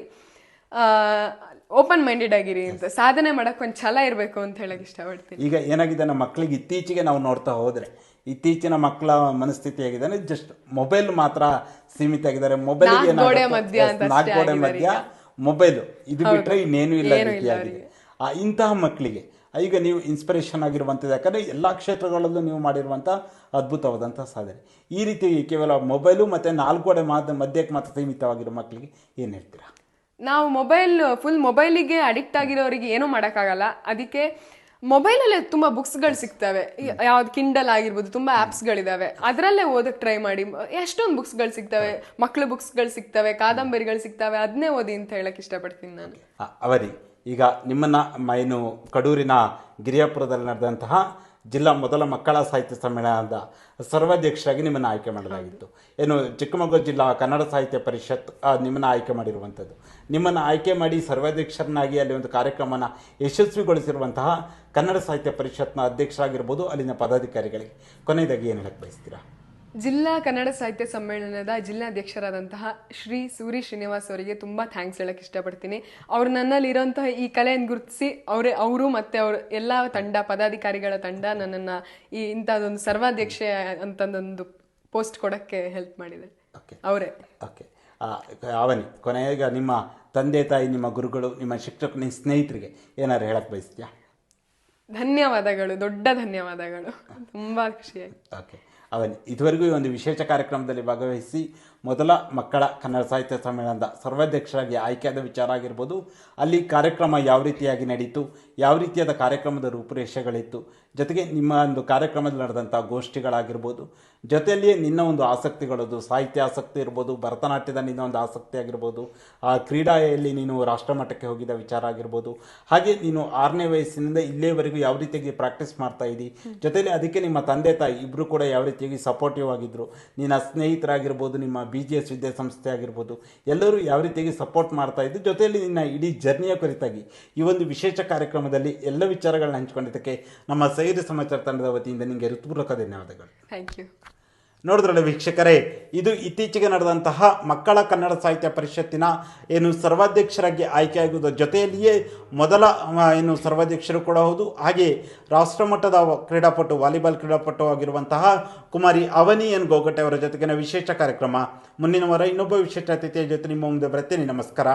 B: ಓಪನ್ ಮೈಂಡೆಡ್ ಆಗಿರಿ ಅಂತ. ಸಾಧನೆ ಮಾಡಕ್ ಒಂದ್ ಛಲ ಇರಬೇಕು ಅಂತ ಹೇಳಕ್ ಇಷ್ಟಪಡ್ತೀನಿ.
A: ಈಗ ಏನಾಗಿದೆ ನಮ್ಮ ಮಕ್ಕಳಿಗೆ ಇತ್ತೀಚೆಗೆ ನಾವು ನೋಡ್ತಾ ಹೋದರೆ ಇತ್ತೀಚಿನ ಮಕ್ಕಳ ಮನಸ್ಥಿತಿ ಆಗಿದೆ ಜಸ್ಟ್ ಮೊಬೈಲ್ ಮಾತ್ರ ಸೀಮಿತ ಆಗಿದ್ದಾರೆ. ಮೊಬೈಲ್
B: ನಾಲ್ಕು ಗೋಡೆ ಮಧ್ಯ
A: ಗೋಡೆ ಮಧ್ಯ ಮೊಬೈಲ್ ಇದು ಬಿಟ್ಟರೆ ಇನ್ನೇನು ಇಲ್ಲ ರೀತಿಯಾಗಿದೆ. ಆ, ಇಂತಹ ಮಕ್ಕಳಿಗೆ ಈಗ ನೀವು ಇನ್ಸ್ಪಿರೇಷನ್ ಆಗಿರುವಂಥದ್ದು ಯಾಕಂದರೆ ಎಲ್ಲ ಕ್ಷೇತ್ರಗಳಲ್ಲೂ ನೀವು ಮಾಡಿರುವಂಥ ಅದ್ಭುತವಾದಂಥ ಸಾಧನೆ. ಈ ರೀತಿ ಕೇವಲ ಮೊಬೈಲು ಮತ್ತು ನಾಲ್ಕು ಗೋಡೆ ಮಾದ ಮಧ್ಯಕ್ಕೆ ಮಾತ್ರ ಸೀಮಿತವಾಗಿರೋ ಮಕ್ಕಳಿಗೆ ಏನು ಹೇಳ್ತೀರಾ?
B: ನಾವು ಮೊಬೈಲ್ ಫುಲ್ ಮೊಬೈಲಿಗೆ ಅಡಿಕ್ಟ್ ಆಗಿರೋರಿಗೆ ಏನೂ ಮಾಡೋಕ್ಕಾಗಲ್ಲ. ಅದಕ್ಕೆ ಮೊಬೈಲಲ್ಲೇ ತುಂಬ ಬುಕ್ಸ್ಗಳು ಸಿಗ್ತವೆ. ಯಾವ್ದು ಕಿಂಡಲ್ ಆಗಿರ್ಬೋದು, ತುಂಬ ಆ್ಯಪ್ಸ್ಗಳಿದ್ದಾವೆ ಅದರಲ್ಲೇ ಓದಕ್ಕೆ ಟ್ರೈ ಮಾಡಿ. ಎಷ್ಟೊಂದು ಬುಕ್ಸ್ಗಳು ಸಿಗ್ತವೆ. ಮಕ್ಕಳು ಬುಕ್ಸ್ಗಳು ಸಿಗ್ತವೆ, ಕಾದಂಬರಿಗಳು ಸಿಗ್ತವೆ. ಅದನ್ನೇ ಓದಿ ಅಂತ ಹೇಳಕ್ಕೆ ಇಷ್ಟಪಡ್ತೀನಿ ನಾನು.
A: ಅವರಿ, ಈಗ ನಿಮ್ಮನ್ನು ಏನು ಕಡೂರಿನ ಗಿರಿಯಾಪುರದಲ್ಲಿ ನಡೆದಂತಹ ಜಿಲ್ಲಾ ಮೊದಲ ಮಕ್ಕಳ ಸಾಹಿತ್ಯ ಸಮ್ಮೇಳನದ ಸರ್ವಾಧ್ಯಕ್ಷರಾಗಿ ನಿಮ್ಮನ್ನು ಆಯ್ಕೆ ಮಾಡಲಾಗಿತ್ತು. ಏನು ಚಿಕ್ಕಮಗಳೂರು ಜಿಲ್ಲಾ ಕನ್ನಡ ಸಾಹಿತ್ಯ ಪರಿಷತ್ ನಿಮ್ಮನ್ನು ಆಯ್ಕೆ ಮಾಡಿರುವಂಥದ್ದು. ನಿಮ್ಮನ್ನು ಆಯ್ಕೆ ಮಾಡಿ ಸರ್ವಾಧ್ಯಕ್ಷರನ್ನಾಗಿ ಅಲ್ಲಿ ಒಂದು ಕಾರ್ಯಕ್ರಮನ ಯಶಸ್ವಿಗೊಳಿಸಿರುವಂತಹ ಕನ್ನಡ ಸಾಹಿತ್ಯ ಪರಿಷತ್ನ ಅಧ್ಯಕ್ಷರಾಗಿರ್ಬೋದು ಅಲ್ಲಿನ ಪದಾಧಿಕಾರಿಗಳಿಗೆ. ಕೊನೆಯದಾಗಿ ಏನು ಹೇಳಕ್ಕೆ ಬಯಸ್ತೀರಾ?
B: ಜಿಲ್ಲಾ ಕನ್ನಡ ಸಾಹಿತ್ಯ ಸಮ್ಮೇಳನದ ಜಿಲ್ಲಾಧ್ಯಕ್ಷರಾದಂತಹ ಶ್ರೀ ಸೂರಿ ಶ್ರೀನಿವಾಸ್ ಅವರಿಗೆ ತುಂಬ ಥ್ಯಾಂಕ್ಸ್ ಹೇಳಕ್ ಇಷ್ಟಪಡ್ತೀನಿ. ಅವ್ರು ನನ್ನಲ್ಲಿರೋಂತಹ ಈ ಕಲೆಯನ್ನು ಗುರುತಿಸಿ ಅವರೇ ಅವರು ಮತ್ತೆ ಅವ್ರ ಎಲ್ಲ ತಂಡ ಪದಾಧಿಕಾರಿಗಳ ತಂಡ ನನ್ನನ್ನು ಈ ಇಂಥದ್ದೊಂದು ಸರ್ವಾಧ್ಯಕ್ಷೆ ಅಂತಂದೊಂದು ಪೋಸ್ಟ್ ಕೊಡಕ್ಕೆ ಹೆಲ್ಪ್ ಮಾಡಿದೆ.
A: ಓಕೆ
B: ಅವರೇ.
A: ಓಕೆ ಅವನಿ ಕೊನೆಯಾಗ ನಿಮ್ಮ ತಂದೆ ತಾಯಿ ನಿಮ್ಮ ಗುರುಗಳು ನಿಮ್ಮ ಶಿಕ್ಷಕ ನಿಮ್ಮ ಸ್ನೇಹಿತರಿಗೆ ಏನಾದ್ರು ಹೇಳಕ್ಕೆ ಬಯಸ್ತೀಯಾ?
B: ಧನ್ಯವಾದಗಳು ದೊಡ್ಡ ಧನ್ಯವಾದಗಳು. ತುಂಬಾ ಖುಷಿಯಾಗಿ
A: ಓಕೆ ಅವನಿ ಇದುವರೆಗೂ ಈ ಒಂದು ವಿಶೇಷ ಕಾರ್ಯಕ್ರಮದಲ್ಲಿ ಭಾಗವಹಿಸಿ ಮೊದಲ ಮಕ್ಕಳ ಕನ್ನಡ ಸಾಹಿತ್ಯ ಸಮ್ಮೇಳನದ ಸರ್ವಾಧ್ಯಕ್ಷರಾಗಿ ಆಯ್ಕೆಯಾದ ವಿಚಾರ ಆಗಿರ್ಬೋದು. ಅಲ್ಲಿ ಕಾರ್ಯಕ್ರಮ ಯಾವ ರೀತಿಯಾಗಿ ನಡೀತು, ಯಾವ ರೀತಿಯಾದ ಕಾರ್ಯಕ್ರಮದ ರೂಪುರೇಷೆಗಳಿತ್ತು, ಜೊತೆಗೆ ನಿಮ್ಮ ಒಂದು ಕಾರ್ಯಕ್ರಮದಲ್ಲಿ ನಡೆದಂಥ ಗೋಷ್ಠಿಗಳಾಗಿರ್ಬೋದು, ಜೊತೆಯಲ್ಲಿಯೇ ನಿನ್ನ ಒಂದು ಆಸಕ್ತಿಗಳದು ಸಾಹಿತ್ಯ ಆಸಕ್ತಿ ಇರ್ಬೋದು, ಭರತನಾಟ್ಯದ ನಿನ್ನ ಒಂದು ಆಸಕ್ತಿ ಆಗಿರ್ಬೋದು, ಆ ಕ್ರೀಡೆಯಲ್ಲಿ ನೀನು ರಾಷ್ಟ್ರಮಟ್ಟಕ್ಕೆ ಹೋಗಿದ ವಿಚಾರ ಆಗಿರ್ಬೋದು, ಹಾಗೆ ನೀನು ಆರನೇ ವಯಸ್ಸಿನಿಂದ ಇಲ್ಲಿಯವರೆಗೂ ಯಾವ ರೀತಿಯಾಗಿ ಪ್ರಾಕ್ಟೀಸ್ ಮಾಡ್ತಾ ಇದ್ದಿ, ಜೊತೆಯಲ್ಲಿ ಅದಕ್ಕೆ ನಿಮ್ಮ ತಂದೆ ತಾಯಿ ಇಬ್ಬರು ಕೂಡ ಯಾವ ರೀತಿಯಾಗಿ ಸಪೋರ್ಟಿವ್ ಆಗಿದ್ದರು ನಿನ್ನ ಸ್ನೇಹಿತರಾಗಿರ್ಬೋದು, ನಿಮ್ಮ ಬಿ ಜಿ ಎಸ್ ವಿದ್ಯಾಸಂಸ್ಥೆ ಆಗಿರ್ಬೋದು, ಎಲ್ಲರೂ ಯಾವ ರೀತಿಯಾಗಿ ಸಪೋರ್ಟ್ ಮಾಡ್ತಾ ಇದ್ದು, ಜೊತೆಯಲ್ಲಿ ನಿನ್ನ ಇಡೀ ಜರ್ನಿಯ ಕುರಿತಾಗಿ. ಈ ಒಂದು ವಿಶೇಷ ಕಾರ್ಯಕ್ರಮದಲ್ಲಿ ಎಲ್ಲ ವಿಚಾರಗಳನ್ನ ಹಂಚಿಕೊಂಡಿದ್ದಕ್ಕೆ ನಮ್ಮ ಸೈರಿ ಸಮಾಚಾರ ತಂಡದ ವತಿಯಿಂದ ನಿಮಗೆ ಋತುಪೂರ್ವಕ ಧನ್ಯವಾದಗಳು.
B: ಥ್ಯಾಂಕ್ ಯು
A: ನೋಡಿದ್ರಲ್ಲ ವೀಕ್ಷಕರೇ, ಇದು ಇತ್ತೀಚೆಗೆ ನಡೆದಂತಹ ಮಕ್ಕಳ ಕನ್ನಡ ಸಾಹಿತ್ಯ ಪರಿಷತ್ತಿನ ಏನು ಸರ್ವಾಧ್ಯಕ್ಷರಾಗಿ ಆಯ್ಕೆಯಾಗುವುದರ ಜೊತೆಯಲ್ಲಿಯೇ ಮೊದಲ ಏನು ಸರ್ವಾಧ್ಯಕ್ಷರು ಕೂಡ ಹೌದು. ಹಾಗೆ ರಾಷ್ಟ್ರಮಟ್ಟದ ಕ್ರೀಡಾಪಟು, ವಾಲಿಬಾಲ್ ಕ್ರೀಡಾಪಟು ಆಗಿರುವಂತಹ ಕುಮಾರಿ ಅವನಿ ಎನ್ ಗೋಗಟ್ಟೆ ಅವರ ಜೊತೆಗಿನ ವಿಶೇಷ ಕಾರ್ಯಕ್ರಮ. ಮುಂದಿನ ವಾರ ಇನ್ನೊಬ್ಬ ವಿಶೇಷ ಅತಿಥಿಯ ಜೊತೆ ನಿಮ್ಮ ಮುಂದೆ ಬರ್ತೀನಿ ನಮಸ್ಕಾರ.